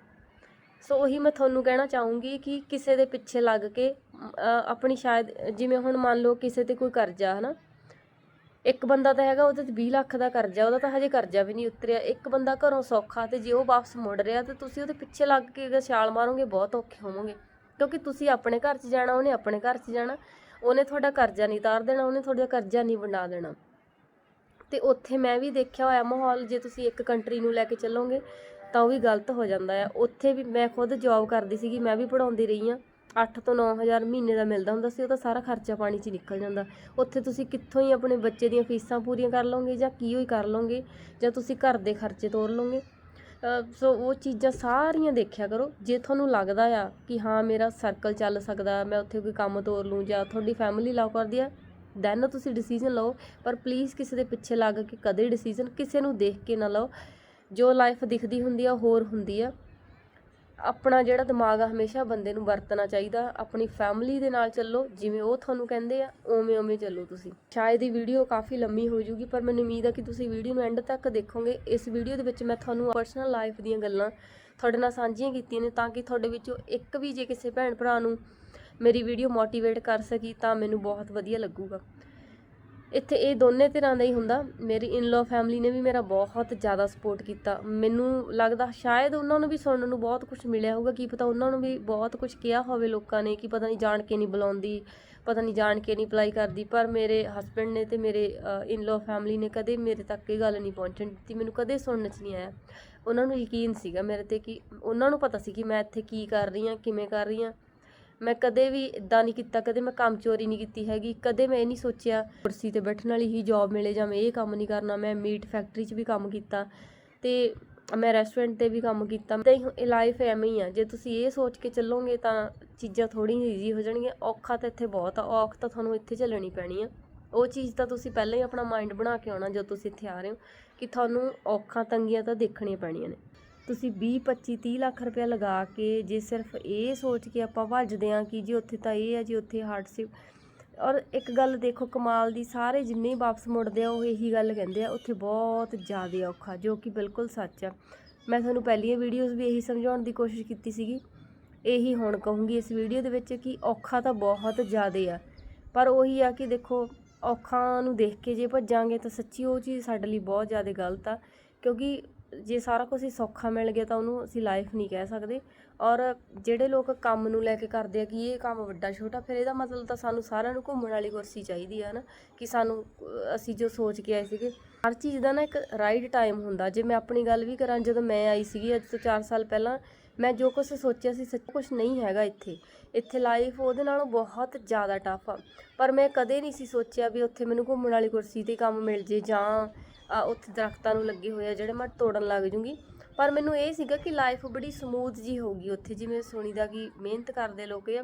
ਸੋ ਉਹੀ ਮੈਂ ਤੁਹਾਨੂੰ ਕਹਿਣਾ ਚਾਹੂੰਗੀ ਕਿ ਕਿਸੇ ਦੇ ਪਿੱਛੇ ਲੱਗ ਕੇ ਆਪਣੀ ਸ਼ਾਇਦ, ਜਿਵੇਂ ਹੁਣ ਮੰਨ ਲਓ ਕਿਸੇ ਤੇ ਕੋਈ ਕਰਜ਼ਾ, ਹਨਾ? ਇੱਕ ਬੰਦਾ ਤਾਂ ਹੈਗਾ ਉਹਦੇ ਤੇ 20 ਲੱਖ ਦਾ ਕਰਜ਼ਾ, ਉਹਦਾ ਤਾਂ ਹਜੇ ਕਰਜ਼ਾ ਵੀ ਨਹੀਂ ਉਤਰਿਆ। ਇੱਕ ਬੰਦਾ ਘਰੋਂ ਸੌਖਾ ਤੇ ਜੇ ਉਹ ਵਾਪਸ ਮੁੜ ਰਿਹਾ ਤੇ ਤੁਸੀਂ ਉਹਦੇ ਪਿੱਛੇ ਲੱਗ ਕੇ ਅਗਰ ਛਾਲ ਮਾਰੋਗੇ, ਬਹੁਤ ਔਖੇ ਹੋਵੋਗੇ। ਕਿਉਂਕਿ ਤੁਸੀਂ ਆਪਣੇ ਘਰ 'ਚ ਜਾਣਾ, ਉਹਨੇ ਆਪਣੇ ਘਰ 'ਚ ਜਾਣਾ। ਉਹਨੇ ਤੁਹਾਡਾ ਕਰਜ਼ਾ ਨਹੀਂ ਤਾਰ ਦੇਣਾ, ਉਹਨੇ ਤੁਹਾਡਾ ਕਰਜ਼ਾ ਨਹੀਂ ਵੰਡਾ ਦੇਣਾ। ਤੇ ਉੱਥੇ ਮੈਂ ਵੀ ਦੇਖਿਆ ਹੋਇਆ ਮਾਹੌਲ, ਜੇ ਤੁਸੀਂ ਇੱਕ ਕੰਟਰੀ ਨੂੰ ਲੈ ਕੇ ਚੱਲੋਗੇ ਤਾਂ ਉਹ ਵੀ ਗਲਤ ਹੋ ਜਾਂਦਾ ਆ ਉੱਥੇ ਵੀ ਮੈਂ ਖੁਦ ਜੌਬ ਕਰਦੀ ਸੀਗੀ, ਮੈਂ ਵੀ ਪੜਾਉਂਦੀ ਰਹੀ ਆ 8 ਤੋਂ 9000 ਮਹੀਨੇ ਦਾ ਮਿਲਦਾ ਹੁੰਦਾ ਸੀ, ਉਹ ਤਾਂ ਸਾਰਾ ਖਰਚਾ ਪਾਣੀ 'ਚ ਨਿਕਲ ਜਾਂਦਾ। ਉੱਥੇ ਤੁਸੀਂ ਕਿੱਥੋਂ ਹੀ ਆਪਣੇ ਬੱਚੇ ਦੀਆਂ ਫੀਸਾਂ ਪੂਰੀਆਂ ਕਰ ਲਓਗੇ ਜਾਂ ਕੀ ਹੋਈ ਕਰ ਲਓਗੇ, ਜਾਂ ਤੁਸੀਂ ਘਰ ਦੇ ਖਰਚੇ ਤੋਰ ਲਓਗੇ? ਸੋ ਉਹ ਚੀਜ਼ਾਂ ਸਾਰੀਆਂ ਦੇਖਿਆ ਕਰੋ, ਜੇ ਤੁਹਾਨੂੰ ਲੱਗਦਾ ਆ ਕਿ ਹਾਂ, ਮੇਰਾ ਸਰਕਲ ਚੱਲ ਸਕਦਾ, ਮੈਂ ਉੱਥੇ ਕੋਈ ਕੰਮ ਤੋਰ ਲੂੰ ਜਾਂ ਤੁਹਾਡੀ ਫੈਮਿਲੀ ਲਾਓ ਕਰਦੀ ਆ ਦੈਨ ਤੁਸੀਂ ਡਿਸੀਜਨ ਲਓ। ਪਰ ਪਲੀਜ਼ ਕਿਸੇ ਦੇ ਪਿੱਛੇ ਲੱਗ ਕੇ ਕਦੇ ਡਿਸੀਜਨ ਕਿਸੇ ਨੂੰ ਦੇਖ ਕੇ ਨਾ ਲਓ। ਜੋ ਲਾਈਫ ਦਿਖਦੀ ਹੁੰਦੀ ਆ, ਉਹ ਹੋਰ ਹੁੰਦੀ ਆ। ਆਪਣਾ ਜਿਹੜਾ ਦਿਮਾਗ ਆ, ਹਮੇਸ਼ਾ ਬੰਦੇ ਨੂੰ ਵਰਤਣਾ ਚਾਹੀਦਾ। ਆਪਣੀ ਫੈਮਿਲੀ ਦੇ ਨਾਲ ਚੱਲੋ, ਜਿਵੇਂ ਉਹ ਤੁਹਾਨੂੰ ਕਹਿੰਦੇ ਆ, ਉਵੇਂ ਉਵੇਂ ਚੱਲੋ ਤੁਸੀਂ। ਸ਼ਾਇਦ ਇਹ ਵੀਡੀਓ ਕਾਫੀ ਲੰਮੀ ਹੋ ਜੂਗੀ ਪਰ ਮੈਨੂੰ ਉਮੀਦ ਆ ਕਿ ਤੁਸੀਂ ਵੀਡੀਓ ਨੂੰ ਐਂਡ ਤੱਕ ਦੇਖੋਗੇ। ਇਸ ਵੀਡੀਓ ਦੇ ਵਿੱਚ ਮੈਂ ਤੁਹਾਨੂੰ ਪਰਸਨਲ ਲਾਈਫ ਦੀਆਂ ਗੱਲਾਂ ਤੁਹਾਡੇ ਨਾਲ ਸਾਂਝੀਆਂ ਕੀਤੀਆਂ ਨੇ, ਤਾਂ ਕਿ ਤੁਹਾਡੇ ਵਿੱਚੋਂ ਇੱਕ ਵੀ ਜੇ ਕਿਸੇ ਭੈਣ ਭਰਾ ਨੂੰ ਮੇਰੀ ਵੀਡੀਓ ਮੋਟੀਵੇਟ ਕਰ ਸਕੀ, ਤਾਂ ਮੈਨੂੰ ਬਹੁਤ ਵਧੀਆ ਲੱਗੂਗਾ। ਇੱਥੇ ਇਹ ਦੋਨੇ ਤਰ੍ਹਾਂ ਦਾ ਹੀ ਹੁੰਦਾ। ਮੇਰੀ ਇਨ-ਲੋ ਫੈਮਿਲੀ ਨੇ ਵੀ ਮੇਰਾ ਬਹੁਤ ਜ਼ਿਆਦਾ ਸਪੋਰਟ ਕੀਤਾ। ਮੈਨੂੰ ਲੱਗਦਾ ਸ਼ਾਇਦ ਉਹਨਾਂ ਨੂੰ ਵੀ ਸੁਣਨ ਨੂੰ ਬਹੁਤ ਕੁਝ ਮਿਲਿਆ ਹੋਊਗਾ। ਕੀ ਪਤਾ ਉਹਨਾਂ ਨੂੰ ਵੀ ਬਹੁਤ ਕੁਝ ਕਿਹਾ ਹੋਵੇ ਲੋਕਾਂ ਨੇ ਕਿ ਪਤਾ ਨਹੀਂ ਜਾਣ ਕੇ ਨਹੀਂ ਬੁਲਾਉਂਦੀ, ਪਤਾ ਨਹੀਂ ਜਾਣ ਕੇ ਨਹੀਂ ਅਪਲਾਈ ਕਰਦੀ। ਪਰ ਮੇਰੇ ਹਸਬੰਡ ਨੇ ਤੇ ਮੇਰੇ ਇਨ-ਲੋ ਫੈਮਿਲੀ ਨੇ ਕਦੇ ਮੇਰੇ ਤੱਕ ਇਹ ਗੱਲ ਨਹੀਂ ਪਹੁੰਚਣ ਦਿੱਤੀ। ਮੈਨੂੰ ਕਦੇ ਸੁਣਨ 'ਚ ਨਹੀਂ ਆਇਆ। ਉਹਨਾਂ ਨੂੰ ਯਕੀਨ ਸੀਗਾ ਮੇਰੇ ਤੇ ਕਿ, ਉਹਨਾਂ ਨੂੰ ਪਤਾ ਸੀ ਕਿ ਮੈਂ ਇੱਥੇ ਕੀ ਕਰ ਰਹੀ ਹਾਂ, ਕਿਵੇਂ ਕਰ ਰਹੀ ਹਾਂ। ਮੈਂ ਕਦੇ ਵੀ ਇਦਾਂ ਨਹੀਂ ਕੀਤਾ, ਕਦੇ ਮੈਂ ਕੰਮ ਚੋਰੀ ਨਹੀਂ ਕੀਤੀ ਹੈਗੀ, ਕਦੇ ਮੈਂ ਇਹ ਨਹੀਂ ਸੋਚਿਆ ਕੁਰਸੀ ਤੇ ਬੈਠਣ ਵਾਲੀ ਹੀ ਜੌਬ ਮਿਲੇ ਜਾਂ ਮੈਂ ਇਹ ਕੰਮ ਨਹੀਂ ਕਰਨਾ, ਮੈਂ ਮੀਟ ਫੈਕਟਰੀ 'ਚ ਵੀ ਕੰਮ ਕੀਤਾ ਤੇ ਮੈਂ ਰੈਸਟੋਰੈਂਟ ਤੇ ਵੀ ਕੰਮ ਕੀਤਾ, ਤੇ ਇਹ ਲਾਈਫ ਐਵੇਂ ਹੀ ਆ, ਜੇ ਤੁਸੀਂ ਇਹ ਸੋਚ ਕੇ ਚੱਲੋਗੇ ਤਾਂ ਚੀਜ਼ਾਂ ਥੋੜੀ ਈਜ਼ੀ ਹੋ ਜਾਣਗੀਆਂ, ਔਖਾ ਤਾਂ ਇੱਥੇ ਬਹੁਤ ਆ, ਔਖ ਤਾਂ ਤੁਹਾਨੂੰ ਇੱਥੇ ਚੱਲਣੀ ਪੈਣੀ ਆ। ਉਹ ਚੀਜ਼ ਤਾਂ ਤੁਸੀਂ ਪਹਿਲਾਂ ਹੀ ਆਪਣਾ ਮਾਈਂਡ ਬਣਾ ਕੇ ਆਉਣਾ ਜਦੋਂ ਤੁਸੀਂ ਇੱਥੇ ਆ ਰਹੇ ਹੋ ਕਿ ਤੁਹਾਨੂੰ ਔਖਾਂ ਤੰਗੀਆਂ ਤਾਂ ਦੇਖਣੀਆਂ ਪੈਣੀਆਂ ਨੇ। ਤੁਸੀਂ 20 25 30 ਲੱਖ ਰੁਪਇਆ ਲਗਾ ਕੇ ਜੇ ਸਿਰਫ ਇਹ ਸੋਚ ਕੇ ਆਪਾਂ ਭੱਜਦੇ ਆਂ ਕਿ ਜੀ ਉੱਥੇ ਤਾਂ ਇਹ ਆ ਜੀ, ਉੱਥੇ ਹਾਰਡਸ਼ਿਪ ਔਰ ਇੱਕ ਗੱਲ ਦੇਖੋ, ਕਮਾਲ ਦੀ ਸਾਰੇ ਜਿੰਨੇ ਵਾਪਸ ਮੁੜਦੇ ਆ, ਉਹ ਇਹੀ ਗੱਲ ਕਹਿੰਦੇ ਆ, ਉੱਥੇ ਬਹੁਤ ਜ਼ਿਆਦਾ ਔਖਾ, ਜੋ ਕਿ ਬਿਲਕੁਲ ਸੱਚ ਆ। ਮੈਂ ਤੁਹਾਨੂੰ ਪਹਿਲੀਆਂ ਵੀਡੀਓਜ਼ ਵੀ ਇਹੀ ਸਮਝਾਉਣ ਦੀ ਕੋਸ਼ਿਸ਼ ਕੀਤੀ ਸੀਗੀ। ਇਹੀ ਹੁਣ ਕਹੂੰਗੀ ਇਸ ਵੀਡੀਓ ਦੇ ਵਿੱਚ ਕਿ ਔਖਾ ਤਾਂ ਬਹੁਤ ਜ਼ਿਆਦਾ ਆ। ਪਰ ਉਹੀ ਆ ਕਿ ਦੇਖੋ, ਔਖਾ ਨੂੰ ਦੇਖ ਕੇ ਜੇ ਭੱਜਾਂਗੇ ਤਾਂ ਸੱਚੀ ਉਹ ਚੀਜ਼ ਸਾਡੇ ਲਈ ਬਹੁਤ ਜ਼ਿਆਦਾ ਗਲਤ ਆ, ਕਿਉਂਕਿ ਜੇ ਸਾਰਾ ਕੁਝ ਹੀ ਸੌਖਾ ਮਿਲ ਗਿਆ ਤਾਂ ਉਹਨੂੰ ਅਸੀਂ ਲਾਈਫ ਨਹੀਂ ਕਹਿ ਸਕਦੇ। ਔਰ ਜਿਹੜੇ ਲੋਕ ਕੰਮ ਨੂੰ ਲੈ ਕੇ ਕਰਦੇ ਆ ਕਿ ਇਹ ਕੰਮ ਵੱਡਾ ਛੋਟਾ, ਫਿਰ ਇਹਦਾ ਮਤਲਬ ਤਾਂ ਸਾਨੂੰ ਸਾਰਿਆਂ ਨੂੰ ਘੁੰਮਣ ਵਾਲੀ ਕੁਰਸੀ ਚਾਹੀਦੀ ਆ ਨਾ ਕਿ ਸਾਨੂੰ ਅਸੀਂ ਜੋ ਸੋਚ ਕੇ ਆਏ ਸੀਗੇ। ਹਰ ਚੀਜ਼ ਦਾ ਨਾ ਇੱਕ ਰਾਈਟ ਟਾਈਮ ਹੁੰਦਾ। ਜੇ ਮੈਂ ਆਪਣੀ ਗੱਲ ਵੀ ਕਰਾਂ, ਜਦੋਂ ਮੈਂ ਆਈ ਸੀਗੀ, ਅੱਜ ਤੋਂ 4 ਸਾਲ ਪਹਿਲਾਂ, ਮੈਂ ਜੋ ਕੁਝ ਸੋਚਿਆ ਸੀ, ਸੱਚ ਕੁਝ ਨਹੀਂ ਹੈਗਾ ਇੱਥੇ। ਇੱਥੇ ਲਾਈਫ ਉਹਦੇ ਨਾਲੋਂ ਬਹੁਤ ਜ਼ਿਆਦਾ ਟਫ ਆ। ਪਰ ਮੈਂ ਕਦੇ ਨਹੀਂ ਸੀ ਸੋਚਿਆ ਵੀ ਉੱਥੇ ਮੈਨੂੰ ਘੁੰਮਣ ਵਾਲੀ ਕੁਰਸੀ ਤੇ ਕੰਮ ਮਿਲ ਜੇ ਜਾਂ ਉੱਥੇ ਦਰਖਤਾਂ ਨੂੰ ਲੱਗੇ ਹੋਏ ਆ, ਜਿਹੜੇ ਮੈਂ ਤੋੜਨ ਲੱਗ ਜੂੰਗੀ। ਪਰ ਮੈਨੂੰ ਇਹ ਸੀਗਾ ਕਿ ਲਾਈਫ ਬੜੀ ਸਮੂਥ ਜੀ ਹੋਊਗੀ ਉੱਥੇ, ਜਿਵੇਂ ਸੁਣੀਦਾ ਕਿ ਮਿਹਨਤ ਕਰਦੇ ਲੋਕ ਆ।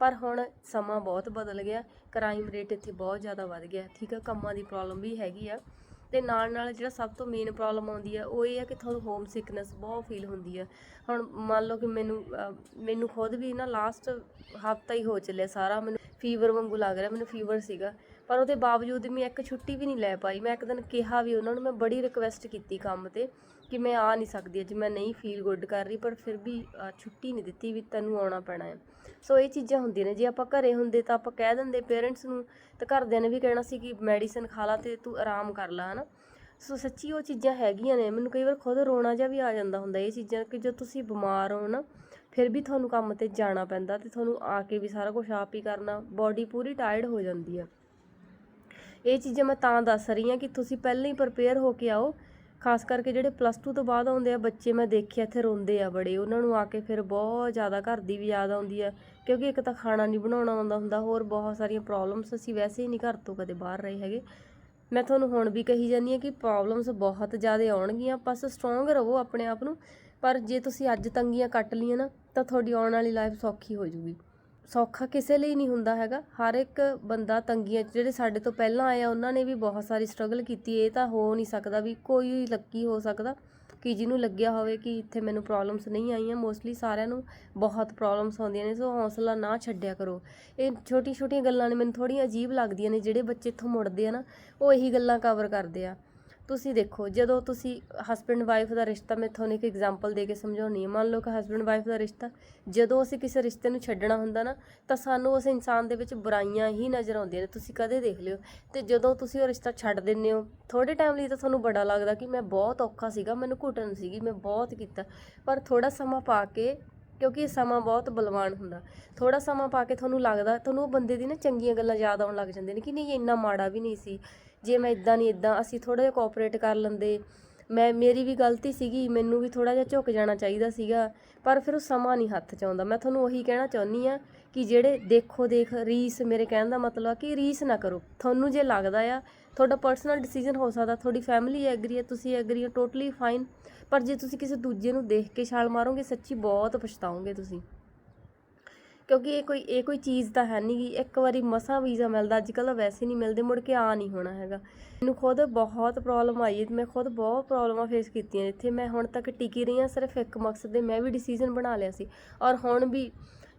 ਪਰ ਹੁਣ ਸਮਾਂ ਬਹੁਤ ਬਦਲ ਗਿਆ ਕ੍ਰਾਈਮ ਰੇਟ ਇੱਥੇ ਬਹੁਤ ਜ਼ਿਆਦਾ ਵੱਧ ਗਿਆ, ਠੀਕ ਆ, ਕੰਮਾਂ ਦੀ ਪ੍ਰੋਬਲਮ ਵੀ ਹੈਗੀ ਆ। ਤੇ ਨਾਲ ਨਾਲ ਜਿਹੜਾ ਸਭ ਤੋਂ ਮੇਨ ਪ੍ਰੋਬਲਮ ਆਉਂਦੀ ਆ, ਉਹ ਇਹ ਆ ਕਿ ਤੁਹਾਨੂੰ ਹੋਮ ਸਿਕਨੈਸ ਬਹੁਤ ਫੀਲ ਹੁੰਦੀ ਆ। ਹੁਣ ਮੰਨ ਲਓ ਕਿ ਮੈਨੂੰ ਮੈਨੂੰ ਖੁਦ ਵੀ ਨਾ ਲਾਸਟ ਹਫਤਾ ਹੀ ਹੋ ਚੱਲਿਆ ਸਾਰਾ, ਮੈਨੂੰ ਫੀਵਰ ਵਾਂਗੂ ਲੱਗ ਰਿਹਾ, ਮੈਨੂੰ ਫੀਵਰ ਸੀਗਾ। ਪਰ ਉਹਦੇ ਬਾਵਜੂਦ ਮੈਂ ਇੱਕ ਛੁੱਟੀ ਵੀ ਨਹੀਂ ਲੈ ਪਾਈ। ਮੈਂ ਇੱਕ ਦਿਨ ਕਿਹਾ ਵੀ ਉਹਨਾਂ ਨੂੰ, ਮੈਂ ਬੜੀ ਰਿਕਵੈਸਟ ਕੀਤੀ ਕੰਮ ਤੇ ਕਿ ਮੈਂ ਆ ਨਹੀਂ ਸਕਦੀ, ਅੱਜ ਮੈਂ ਨਹੀਂ ਫੀਲ ਗੁੱਡ ਕਰ ਰਹੀ, ਪਰ ਫਿਰ ਵੀ ਛੁੱਟੀ ਨਹੀਂ ਦਿੱਤੀ ਵੀ ਤੈਨੂੰ ਆਉਣਾ ਪੈਣਾ ਹੈ। ਸੋ ਇਹ ਚੀਜ਼ਾਂ ਹੁੰਦੀਆਂ ਨੇ, ਜੇ ਆਪਾਂ ਘਰੇ ਹੁੰਦੇ ਤਾਂ ਆਪਾਂ ਕਹਿ ਦਿੰਦੇ ਪੇਰੈਂਟਸ ਨੂੰ ਤਾਂ ਘਰਦਿਆਂ ਨੇ ਵੀ ਕਹਿਣਾ ਸੀ ਕਿ ਮੈਡੀਸਿਨ ਖਾ ਲਾ ਤੇ ਤੂੰ ਆਰਾਮ ਕਰ ਲੈ, ਹਨਾ। ਸੋ ਸੱਚੀ ਉਹ ਚੀਜ਼ਾਂ ਹੈਗੀਆਂ ਨੇ, ਮੈਨੂੰ ਕਈ ਵਾਰ ਖੁਦ ਰੋਣਾ ਜਿਹਾ ਵੀ ਆ ਜਾਂਦਾ ਹੁੰਦਾ ਇਹ ਚੀਜ਼ਾਂ ਕਿ ਜੋ ਤੁਸੀਂ ਬਿਮਾਰ ਹੋ ਨਾ, ਫਿਰ ਵੀ ਤੁਹਾਨੂੰ ਕੰਮ ਤੇ ਜਾਣਾ ਪੈਂਦਾ ਤੇ ਤੁਹਾਨੂੰ ਆ ਕੇ ਵੀ ਸਾਰਾ ਕੁਝ ਆਪ ਹੀ ਕਰਨਾ ਬਾਡੀ ਪੂਰੀ ਟਾਇਰਡ ਹੋ ਜਾਂਦੀ ਆ। ਇਹ ਚੀਜ਼ਾਂ ਮੈਂ ਤਾਂ ਦੱਸ ਰਹੀ ਹਾਂ ਕਿ ਤੁਸੀਂ ਪਹਿਲਾਂ ਹੀ ਪ੍ਰਪੇਅਰ ਹੋ ਕੇ ਆਓ। ਖਾਸ ਕਰਕੇ ਜਿਹੜੇ ਪਲੱਸ 2 ਤੋਂ ਬਾਅਦ ਆਉਂਦੇ ਆ, ਬੱਚੇ ਮੈਂ ਦੇਖਿਆ ਇੱਥੇ ਰੋਂਦੇ ਆ ਬੜੇ। ਉਹਨਾਂ ਨੂੰ ਆ ਕੇ ਫਿਰ ਬਹੁਤ ਜ਼ਿਆਦਾ ਘਰ ਦੀ ਵੀ ਯਾਦ ਆਉਂਦੀ ਆ, ਕਿਉਂਕਿ ਇੱਕ ਤਾਂ ਖਾਣਾ ਨਹੀਂ ਬਣਾਉਣਾ ਆਉਂਦਾ ਹੁੰਦਾ, ਹੋਰ ਬਹੁਤ ਸਾਰੀਆਂ ਪ੍ਰੋਬਲਮਸ ਅਸੀਂ ਵੈਸੇ ਹੀ ਨਹੀਂ ਘਰ ਤੋਂ ਕਦੇ ਬਾਹਰ ਰਹੇ ਹੈਗੇ। ਮੈਂ ਤੁਹਾਨੂੰ ਹੁਣ ਵੀ ਕਹੀ ਜਾਂਦੀ ਹਾਂ ਕਿ ਪ੍ਰੋਬਲਮਸ ਬਹੁਤ ਜ਼ਿਆਦਾ ਆਉਣਗੀਆਂ ਬਸ ਸਟਰੋਂਗ ਰਹੋ ਆਪਣੇ ਆਪ ਨੂੰ। ਪਰ ਜੇ ਤੁਸੀਂ ਅੱਜ ਤੰਗੀਆਂ ਕੱਟ ਲਈਆਂ ਨਾ, ਤਾਂ ਤੁਹਾਡੀ ਆਉਣ ਵਾਲੀ ਲਾਈਫ ਸੌਖੀ ਹੋ ਜੂਗੀ ਸੌਖਾ ਕਿਸੇ ਲਈ ਨਹੀਂ ਹੁੰਦਾ ਹੈਗਾ। ਹਰ ਇੱਕ ਬੰਦਾ ਤੰਗੀਆਂ 'ਚ, ਜਿਹੜੇ ਸਾਡੇ ਤੋਂ ਪਹਿਲਾਂ ਆਏ ਆ, ਉਹਨਾਂ ਨੇ ਵੀ ਬਹੁਤ ਸਾਰੀ ਸਟਰਗਲ ਕੀਤੀ। ਇਹ ਤਾਂ ਹੋ ਨਹੀਂ ਸਕਦਾ ਵੀ ਕੋਈ ਲੱਕੀ ਹੋ ਸਕਦਾ। ਕਿ ਜਿਹਨੂੰ ਲੱਗਿਆ ਹੋਵੇ ਕਿ ਇੱਥੇ ਮੈਨੂੰ ਪ੍ਰੋਬਲਮਸ ਨਹੀਂ ਆਈਆਂ। ਮੋਸਟਲੀ ਸਾਰਿਆਂ ਨੂੰ ਬਹੁਤ ਪ੍ਰੋਬਲਮਸ ਆਉਂਦੀਆਂ ਨੇ। ਸੋ ਹੌਸਲਾ ਨਾ ਛੱਡਿਆ ਕਰੋ। ਇਹ ਛੋਟੀ ਛੋਟੀਆਂ ਗੱਲਾਂ ਨੇ, ਮੈਨੂੰ ਥੋੜ੍ਹੀਆਂ ਅਜੀਬ ਲੱਗਦੀਆਂ ਨੇ। ਜਿਹੜੇ ਬੱਚੇ ਇੱਥੋਂ ਮੁੜਦੇ ਆ ਨਾ, ਉਹ ਇਹੀ ਗੱਲਾਂ ਕਵਰ ਕਰਦੇ ਆ। ਤੁਸੀਂ ਦੇਖੋ, ਜਦੋਂ ਤੁਸੀਂ ਹਸਬੰਡ ਵਾਈਫ ਦਾ ਰਿਸ਼ਤਾ ਮੈਂ ਤੁਹਾਨੂੰ ਇੱਕ ਐਗਜ਼ਾਮਪਲ ਦੇ ਕੇ ਸਮਝਾਉਣੀ ਹੈ। ਮੰਨ ਲਓ ਕਿ ਹਸਬੰਡ ਵਾਈਫ ਦਾ ਰਿਸ਼ਤਾ, ਜਦੋਂ ਅਸੀਂ ਕਿਸੇ ਰਿਸ਼ਤੇ ਨੂੰ ਛੱਡਣਾ ਹੁੰਦਾ ਨਾ, ਤਾਂ ਸਾਨੂੰ ਉਸ ਇਨਸਾਨ ਦੇ ਵਿੱਚ ਬੁਰਾਈਆਂ ਹੀ ਨਜ਼ਰ ਆਉਂਦੀਆਂ ਨੇ। ਤੁਸੀਂ ਕਦੇ ਦੇਖ ਲਿਓ। ਤੇ ਜਦੋਂ ਤੁਸੀਂ ਉਹ ਰਿਸ਼ਤਾ ਛੱਡ ਦਿੰਦੇ ਹੋ ਥੋੜੇ ਟਾਈਮ ਲਈ ਤਾਂ ਤੁਹਾਨੂੰ ਬੜਾ ਲੱਗਦਾ ਕਿ ਮੈਂ ਬਹੁਤ ਔਖਾ ਸੀਗਾ, ਮੈਨੂੰ ਘੁੱਟਣ ਸੀਗੀ, ਮੈਂ ਬਹੁਤ ਕੀਤਾ। ਪਰ ਥੋੜਾ ਸਮਾਂ ਪਾ ਕੇ, ਕਿਉਂਕਿ ਇਹ ਸਮਾਂ ਬਹੁਤ ਬਲਵਾਨ ਹੁੰਦਾ ਥੋੜਾ ਸਮਾਂ ਪਾ ਕੇ ਤੁਹਾਨੂੰ ਲੱਗਦਾ, ਤੁਹਾਨੂੰ ਉਹ ਬੰਦੇ ਦੀ ਨਾ ਚੰਗੀਆਂ ਗੱਲਾਂ ਯਾਦ ਆਉਣ ਲੱਗ ਜਾਂਦੇ ਨੇ ਕਿ ਨਹੀਂ ਇਹ ਇੰਨਾ ਮਾੜਾ ਵੀ ਨਹੀਂ ਸੀ। ਜੇ ਮੈਂ ਇਦਾਂ ਨਹੀਂ ਇਦਾਂ ਅਸੀਂ ਥੋੜਾ ਜਿਹਾ ਕੋਆਪਰੇਟ ਕਰ ਲੈਂਦੇ। ਮੈਂ, ਮੇਰੀ ਵੀ ਗਲਤੀ ਸੀਗੀ, ਮੈਨੂੰ ਵੀ ਥੋੜਾ ਜਿਹਾ ਝੁਕ ਜਾਣਾ ਚਾਹੀਦਾ ਸੀਗਾ, ਪਰ ਫਿਰ ਉਹ ਸਮਾਂ ਨਹੀਂ ਹੱਥ 'ਚ ਆਉਂਦਾ। ਮੈਂ ਤੁਹਾਨੂੰ ਉਹੀ ਕਹਿਣਾ ਚਾਹੁੰਦੀ ਆ ਕਿ ਜਿਹੜੇ ਦੇਖੋ ਦੇਖ ਰੀਸ ਮੇਰੇ ਕਹਿਣ ਦਾ ਮਤਲਬ ਆ ਕਿ ਰੀਸ ਨਾ ਕਰੋ। ਤੁਹਾਨੂੰ ਜੇ ਲੱਗਦਾ ਆ, ਤੁਹਾਡਾ ਪਰਸਨਲ ਡਿਸੀਜਨ ਹੋ ਸਕਦਾ, ਤੁਹਾਡੀ ਫੈਮਿਲੀ ਐਗਰੀ ਹੈ ਤੁਸੀਂ ਐਗਰੀ ਹੋ ਟੋਟਲੀ ਫਾਈਨ ਪਰ ਜੇ ਤੁਸੀਂ ਕਿਸੇ ਦੂਜੇ ਨੂੰ ਦੇਖ ਕੇ ਛਾਲ ਮਾਰੋਗੇ, ਸੱਚੀ ਬਹੁਤ ਪਛਤਾਓਗੇ ਤੁਸੀਂ। ਕਿਉਂਕਿ ਇਹ ਕੋਈ ਇਹ ਕੋਈ ਚੀਜ਼ ਤਾਂ ਹੈ ਨਹੀਂ ਗੀ ਇੱਕ ਵਾਰੀ ਮਸਾਂ ਵੀਜ਼ਾ ਮਿਲਦਾ ਅੱਜ ਕੱਲ੍ਹ ਤਾਂ ਵੈਸੇ ਨਹੀਂ ਮਿਲਦੇ, ਮੁੜ ਕੇ ਆ ਨਹੀਂ ਹੋਣਾ ਹੈਗਾ। ਮੈਨੂੰ ਖੁਦ ਬਹੁਤ ਪ੍ਰੋਬਲਮ ਆਈ ਹੈ ਮੈਂ ਖੁਦ ਬਹੁਤ ਪ੍ਰੋਬਲਮਾਂ ਫੇਸ ਕੀਤੀਆਂ ਜਿੱਥੇ ਮੈਂ ਹੁਣ ਤੱਕ ਟਿਕੀ ਰਹੀ ਹਾਂ ਸਿਰਫ ਇੱਕ ਮਕਸਦ ਦੇ, ਮੈਂ ਵੀ ਡਿਸੀਜਨ ਬਣਾ ਲਿਆ ਸੀ। ਔਰ ਹੁਣ ਵੀ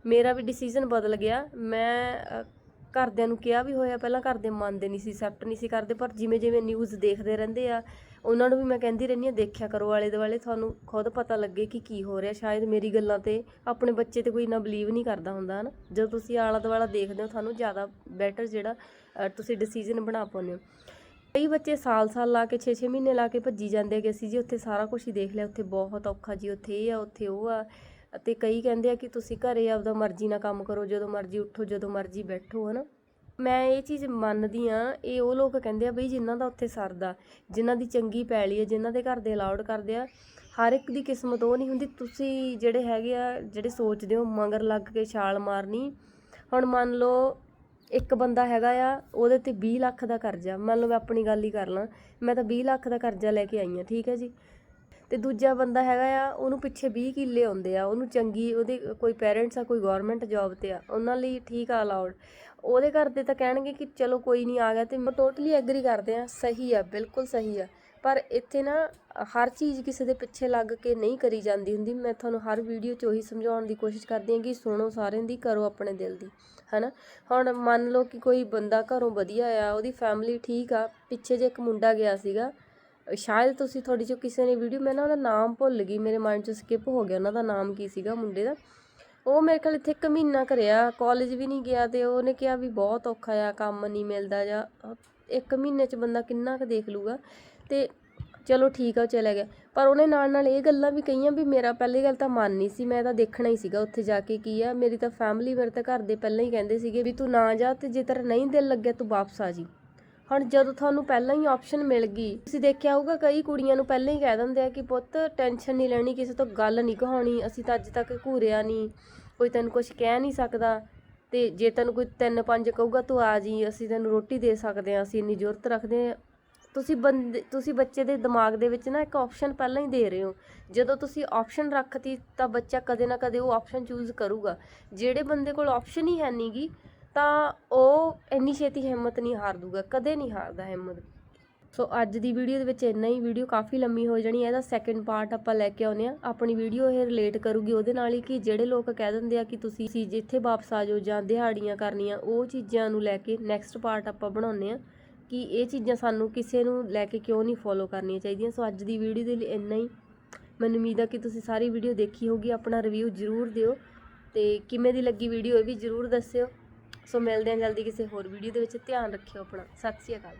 ਮੇਰਾ ਵੀ ਡਿਸੀਜਨ ਬਦਲ ਗਿਆ। ਮੈਂ ਘਰਦਿਆਂ ਨੂੰ ਕਿਹਾ ਵੀ ਹੋਇਆ, ਪਹਿਲਾਂ ਘਰਦੇ ਮੰਨਦੇ ਨਹੀਂ ਸੀ ਐਕਸੈਪਟ ਨਹੀਂ ਸੀ ਕਰਦੇ, ਪਰ ਜਿਵੇਂ ਜਿਵੇਂ ਨਿਊਜ਼ ਦੇਖਦੇ ਰਹਿੰਦੇ ਆ, ਉਹਨਾਂ ਨੂੰ ਵੀ ਮੈਂ ਕਹਿੰਦੀ ਰਹਿੰਦੀ ਹਾਂ, ਦੇਖਿਆ ਕਰੋ ਆਲੇ ਦੁਆਲੇ, ਤੁਹਾਨੂੰ ਖੁਦ ਪਤਾ ਲੱਗੇ ਕਿ ਕੀ ਹੋ ਰਿਹਾ। ਸ਼ਾਇਦ ਮੇਰੀ ਗੱਲਾਂ ਤੇ ਆਪਣੇ ਬੱਚੇ ਤੇ ਕੋਈ ਨਾ ਬਲੀਵ ਨਹੀਂ ਕਰਦਾ ਹੁੰਦਾ, ਹਨਾ? ਜਦੋਂ ਤੁਸੀਂ ਆਲਾ ਦੁਆਲਾ ਦੇਖਦੇ ਹੋ, ਤੁਹਾਨੂੰ ਜ਼ਿਆਦਾ ਬੈਟਰ ਜਿਹੜਾ ਤੁਸੀਂ ਡਿਸੀਜਨ ਬਣਾ ਪਾਉਂਦੇ ਹੋ। ਕਈ ਬੱਚੇ ਸਾਲ-ਸਾਲ ਲਾ ਕੇ 6-6 ਮਹੀਨੇ ਲਾ ਕੇ ਭੱਜੀ ਜਾਂਦੇ ਆ ਕਿ ਅਸੀਂ ਜੀ, ਉੱਥੇ ਸਾਰਾ ਕੁਝ ਹੀ ਦੇਖ ਲਿਆ, ਉੱਥੇ ਬਹੁਤ ਔਖਾ ਜੀ, ਉੱਥੇ ਇਹ ਆ, ਉੱਥੇ ਉਹ ਆ। ਅਤੇ ਕਈ ਕਹਿੰਦੇ ਆ ਕਿ ਤੁਸੀਂ ਘਰੇ ਆਪਦਾ ਮਰਜ਼ੀ ਨਾਲ ਕੰਮ ਕਰੋ, ਜਦੋਂ ਮਰਜ਼ੀ ਉੱਠੋ, ਜਦੋਂ ਮਰਜ਼ੀ ਬੈਠੋ, ਹਨਾ। ਮੈਂ ਇਹ ਚੀਜ਼ ਮੰਨਦੀ ਆ ਇਹ ਉਹ ਲੋਕ ਕਹਿੰਦੇ ਆ ਬਈ ਜਿਨ੍ਹਾਂ ਦਾ ਉੱਥੇ ਸਰਦਾ, ਜਿਨ੍ਹਾਂ ਦੀ ਚੰਗੀ ਪੈਲੀ ਹੈ ਜਿਨ੍ਹਾਂ ਦੇ ਘਰ ਦੇ ਅਲਾਉਡ ਕਰਦੇ ਆ, ਹਰ ਇੱਕ ਦੀ ਕਿਸਮਤ ਉਹ ਨਹੀਂ ਹੁੰਦੀ। ਤੁਸੀਂ ਜਿਹੜੇ ਹੈਗੇ ਆ, ਜਿਹੜੇ ਸੋਚਦੇ ਹੋ ਮਗਰ ਲੱਗ ਕੇ ਛਾਲ ਮਾਰਨੀ, ਹੁਣ ਮੰਨ ਲਓ ਇੱਕ ਬੰਦਾ ਹੈਗਾ ਆ, ਉਹਦੇ ਤੇ 20 ਲੱਖ ਦਾ ਕਰਜ਼ਾ, ਮੰਨ ਲਓ ਮੈਂ ਆਪਣੀ ਗੱਲ ਹੀ ਕਰ ਲਾਂ, ਮੈਂ ਤਾਂ 20 ਲੱਖ ਦਾ ਕਰਜ਼ਾ ਲੈ ਕੇ ਆਈ ਆ ਠੀਕ ਹੈ ਜੀ। ਅਤੇ ਦੂਜਾ ਬੰਦਾ ਹੈਗਾ ਆ, ਉਹਨੂੰ ਪਿੱਛੇ 20 ਕਿੱਲੇ ਆਉਂਦੇ ਆ, ਉਹਨੂੰ ਚੰਗੀ ਉਹਦੇ ਕੋਈ ਪੇਰੈਂਟਸ ਆ, ਕੋਈ ਗਵਰਨਮੈਂਟ ਜੌਬ ਤੇ ਆ, ਉਹਨਾਂ ਲਈ ਠੀਕ ਆ ਅਲਾਉਡ ਉਹਦੇ ਘਰ ਦੇ ਤਾਂ ਕਹਿਣਗੇ ਕਿ ਚਲੋ ਕੋਈ ਨਹੀਂ ਆ ਗਿਆ ਤੇ ਮੈਂ ਟੋਟਲੀ ਐਗਰੀ ਕਰਦੇ ਆ, ਸਹੀ ਆ, ਬਿਲਕੁਲ ਸਹੀ ਆ। ਪਰ ਇੱਥੇ ਨਾ ਹਰ ਚੀਜ਼ ਕਿਸੇ ਦੇ ਪਿੱਛੇ ਲੱਗ ਕੇ ਨਹੀਂ ਕਰੀ ਜਾਂਦੀ ਹੁੰਦੀ। ਮੈਂ ਤੁਹਾਨੂੰ ਹਰ ਵੀਡੀਓ 'ਚ ਉਹੀ ਸਮਝਾਉਣ ਦੀ ਕੋਸ਼ਿਸ਼ ਕਰਦੀ ਹਾਂ ਕਿ ਸੁਣੋ ਸਾਰਿਆਂ ਦੀ, ਕਰੋ ਆਪਣੇ ਦਿਲ ਦੀ, ਹਨਾ? ਹੁਣ ਮੰਨ ਲਓ ਕਿ ਕੋਈ ਬੰਦਾ ਘਰੋਂ ਵਧੀਆ ਆ, ਉਹਦੀ ਫੈਮਿਲੀ ਠੀਕ ਆ, ਪਿੱਛੇ ਜੇ ਇੱਕ ਮੁੰਡਾ ਗਿਆ ਸੀਗਾ ਸ਼ਾਇਦ ਤੁਸੀਂ ਥੋੜੀ ਜਿਹੀ ਕਿਸੇ ਨੇ ਵੀਡੀਓ ਮੈਂ ਨਾ ਉਹਦਾ ਨਾਮ ਭੁੱਲ ਗਈ, ਮੇਰੇ ਮਾਈਂਡ 'ਚ ਸਕਿਪ ਹੋ ਗਿਆ, ਉਹਨਾਂ ਦਾ ਨਾਮ ਕੀ ਸੀਗਾ ਮੁੰਡੇ ਦਾ। ਉਹ ਮੇਰੇ ਖਿਆਲ ਇੱਥੇ ਇੱਕ ਮਹੀਨਾ ਕਰਿਆ ਕਾਲਜ ਵੀ ਨਹੀਂ ਗਿਆ ਤੇ ਉਹਨੇ ਕਿਹਾ ਵੀ ਬਹੁਤ ਔਖਾ ਆ, ਕੰਮ ਨਹੀਂ ਮਿਲਦਾ ਜਾਂ, ਇੱਕ ਮਹੀਨੇ 'ਚ ਬੰਦਾ ਕਿੰਨਾ ਕੁ ਦੇਖ ਲੂਗਾ ਤੇ ਚਲੋ ਠੀਕ ਆ, ਉਹ ਚਲਾ ਗਿਆ। ਪਰ ਉਹਨੇ ਨਾਲ ਨਾਲ ਇਹ ਗੱਲਾਂ ਵੀ ਕਹੀਆਂ ਵੀ ਮੇਰਾ ਪਹਿਲੀ ਗੱਲ ਤਾਂ ਮਨ ਨਹੀਂ ਸੀ, ਮੈਂ ਤਾਂ ਦੇਖਣਾ ਹੀ ਸੀਗਾ ਉੱਥੇ ਜਾ ਕੇ ਕੀ ਆ। ਮੇਰੀ ਤਾਂ ਫੈਮਿਲੀ ਮੇਰੇ ਤਾਂ ਘਰ ਦੇ ਪਹਿਲਾਂ ਹੀ ਕਹਿੰਦੇ ਸੀਗੇ ਵੀ ਤੂੰ ਨਾ ਜਾ ਤੇ ਜੇ ਤੇਰਾ ਨਹੀਂ ਦਿਲ ਲੱਗਿਆ ਤੂੰ ਵਾਪਸ ਆ ਜੀ ਹੁਣ ਜਦੋਂ ਤੁਹਾਨੂੰ ਪਹਿਲਾਂ ਹੀ ਆਪਸ਼ਨ ਮਿਲ ਗਈ, ਤੁਸੀਂ ਦੇਖਿਆ ਹੋਊਗਾ ਕਈ ਕੁੜੀਆਂ ਨੂੰ ਪਹਿਲਾਂ ਹੀ ਕਹਿ ਦਿੰਦੇ ਆ ਕਿ ਪੁੱਤ ਟੈਨਸ਼ਨ ਨਹੀਂ ਲੈਣੀ, ਕਿਸੇ ਤੋਂ ਗੱਲ ਨਹੀਂ ਕਹਾਉਣੀ, ਅਸੀਂ ਤਾਂ ਅੱਜ ਤੱਕ ਘੂਰਿਆ ਨਹੀਂ, ਕੋਈ ਤੈਨੂੰ ਕੁਝ ਕਹਿ ਨਹੀਂ ਸਕਦਾ ਤੇ ਜੇ ਤੈਨੂੰ ਕੋਈ ਤਿੰਨ ਪੰਜ ਕਹੂਗਾ, ਤੂੰ ਆ ਜੀ, ਅਸੀਂ ਤੈਨੂੰ ਰੋਟੀ ਦੇ ਸਕਦੇ ਆ ਅਸੀਂ ਇੰਨੀ ਜ਼ਰੂਰਤ ਰੱਖਦੇ ਆ ਤੁਸੀਂ ਬੰਦੇ, ਤੁਸੀਂ ਬੱਚੇ ਦੇ ਦਿਮਾਗ ਦੇ ਵਿੱਚ ਨਾ ਇੱਕ ਆਪਸ਼ਨ ਪਹਿਲਾਂ ਹੀ ਦੇ ਰਹੇ ਹੋ। ਜਦੋਂ ਤੁਸੀਂ ਆਪਸ਼ਨ ਰੱਖਤੀ ਤਾਂ ਬੱਚਾ ਕਦੇ ਨਾ ਕਦੇ ਉਹ ਆਪਸ਼ਨ ਚੂਜ਼ ਕਰੂਗਾ। ਜਿਹੜੇ ਬੰਦੇ ਕੋਲ ਆਪਸ਼ਨ ਹੀ ਹੈ ਨਹੀਂਗੀ ਤਾਂ ਉਹ ਇੰਨੀ ਛੇਤੀ ਹਿੰਮਤ ਨਹੀਂ ਹਾਰ ਦੂਗਾ, ਕਦੇ ਨਹੀਂ ਹਾਰਦਾ ਹਿੰਮਤ। ਸੋ ਅੱਜ ਦੀ ਵੀਡੀਓ ਦੇ ਵਿੱਚ ਇੰਨਾ ਹੀ। ਵੀਡੀਓ ਕਾਫੀ ਲੰਮੀ ਹੋ ਜਾਣੀ ਹੈ, ਇਹਦਾ ਸੈਕੰਡ ਪਾਰਟ ਆਪਾਂ ਲੈ ਕੇ ਆਉਨੇ ਆ ਆਪਣੀ ਵੀਡੀਓ ਇਹ ਰਿਲੇਟ ਕਰੂਗੀ ਉਹਦੇ ਨਾਲ ਹੀ ਕਿ ਜਿਹੜੇ ਲੋਕ ਕਹਿ ਦਿੰਦੇ ਆ ਕਿ ਤੁਸੀਂ ਸੀ ਜਿੱਥੇ ਵਾਪਸ ਆ ਜਾਓ ਜਾਂ ਦਿਹਾੜੀਆਂ ਕਰਨੀਆਂ, ਉਹ ਚੀਜ਼ਾਂ ਨੂੰ ਲੈ ਕੇ ਨੈਕਸਟ ਪਾਰਟ ਆਪਾਂ ਬਣਾਉਨੇ ਆ ਕਿ ਇਹ ਚੀਜ਼ਾਂ ਸਾਨੂੰ ਕਿਸੇ ਨੂੰ ਲੈ ਕੇ ਕਿਉਂ ਨਹੀਂ ਫੋਲੋ ਕਰਨੀਆਂ ਚਾਹੀਦੀਆਂ। ਸੋ ਅੱਜ ਦੀ ਵੀਡੀਓ ਦੇ ਲਈ ਇੰਨਾ ਹੀ। ਮੈਨੂੰ ਉਮੀਦ ਆ ਕਿ ਤੁਸੀਂ ਸਾਰੀ ਵੀਡੀਓ ਦੇਖੀ ਹੋਗੀ ਆਪਣਾ ਰਿਵਿਊ ਜ਼ਰੂਰ ਦਿਓ ਤੇ ਕਿਵੇਂ ਦੀ ਲੱਗੀ ਵੀਡੀਓ ਇਹ ਵੀ ਜ਼ਰੂਰ ਦੱਸਿਓ। ਸੋ ਮਿਲਦੇ ਹਾਂ ਜਲਦੀ ਕਿਸੇ ਹੋਰ ਵੀਡੀਓ ਦੇ ਵਿੱਚ। ਧਿਆਨ ਰੱਖਿਓ ਆਪਣਾ। ਸਤਿ ਸ਼੍ਰੀ ਅਕਾਲ।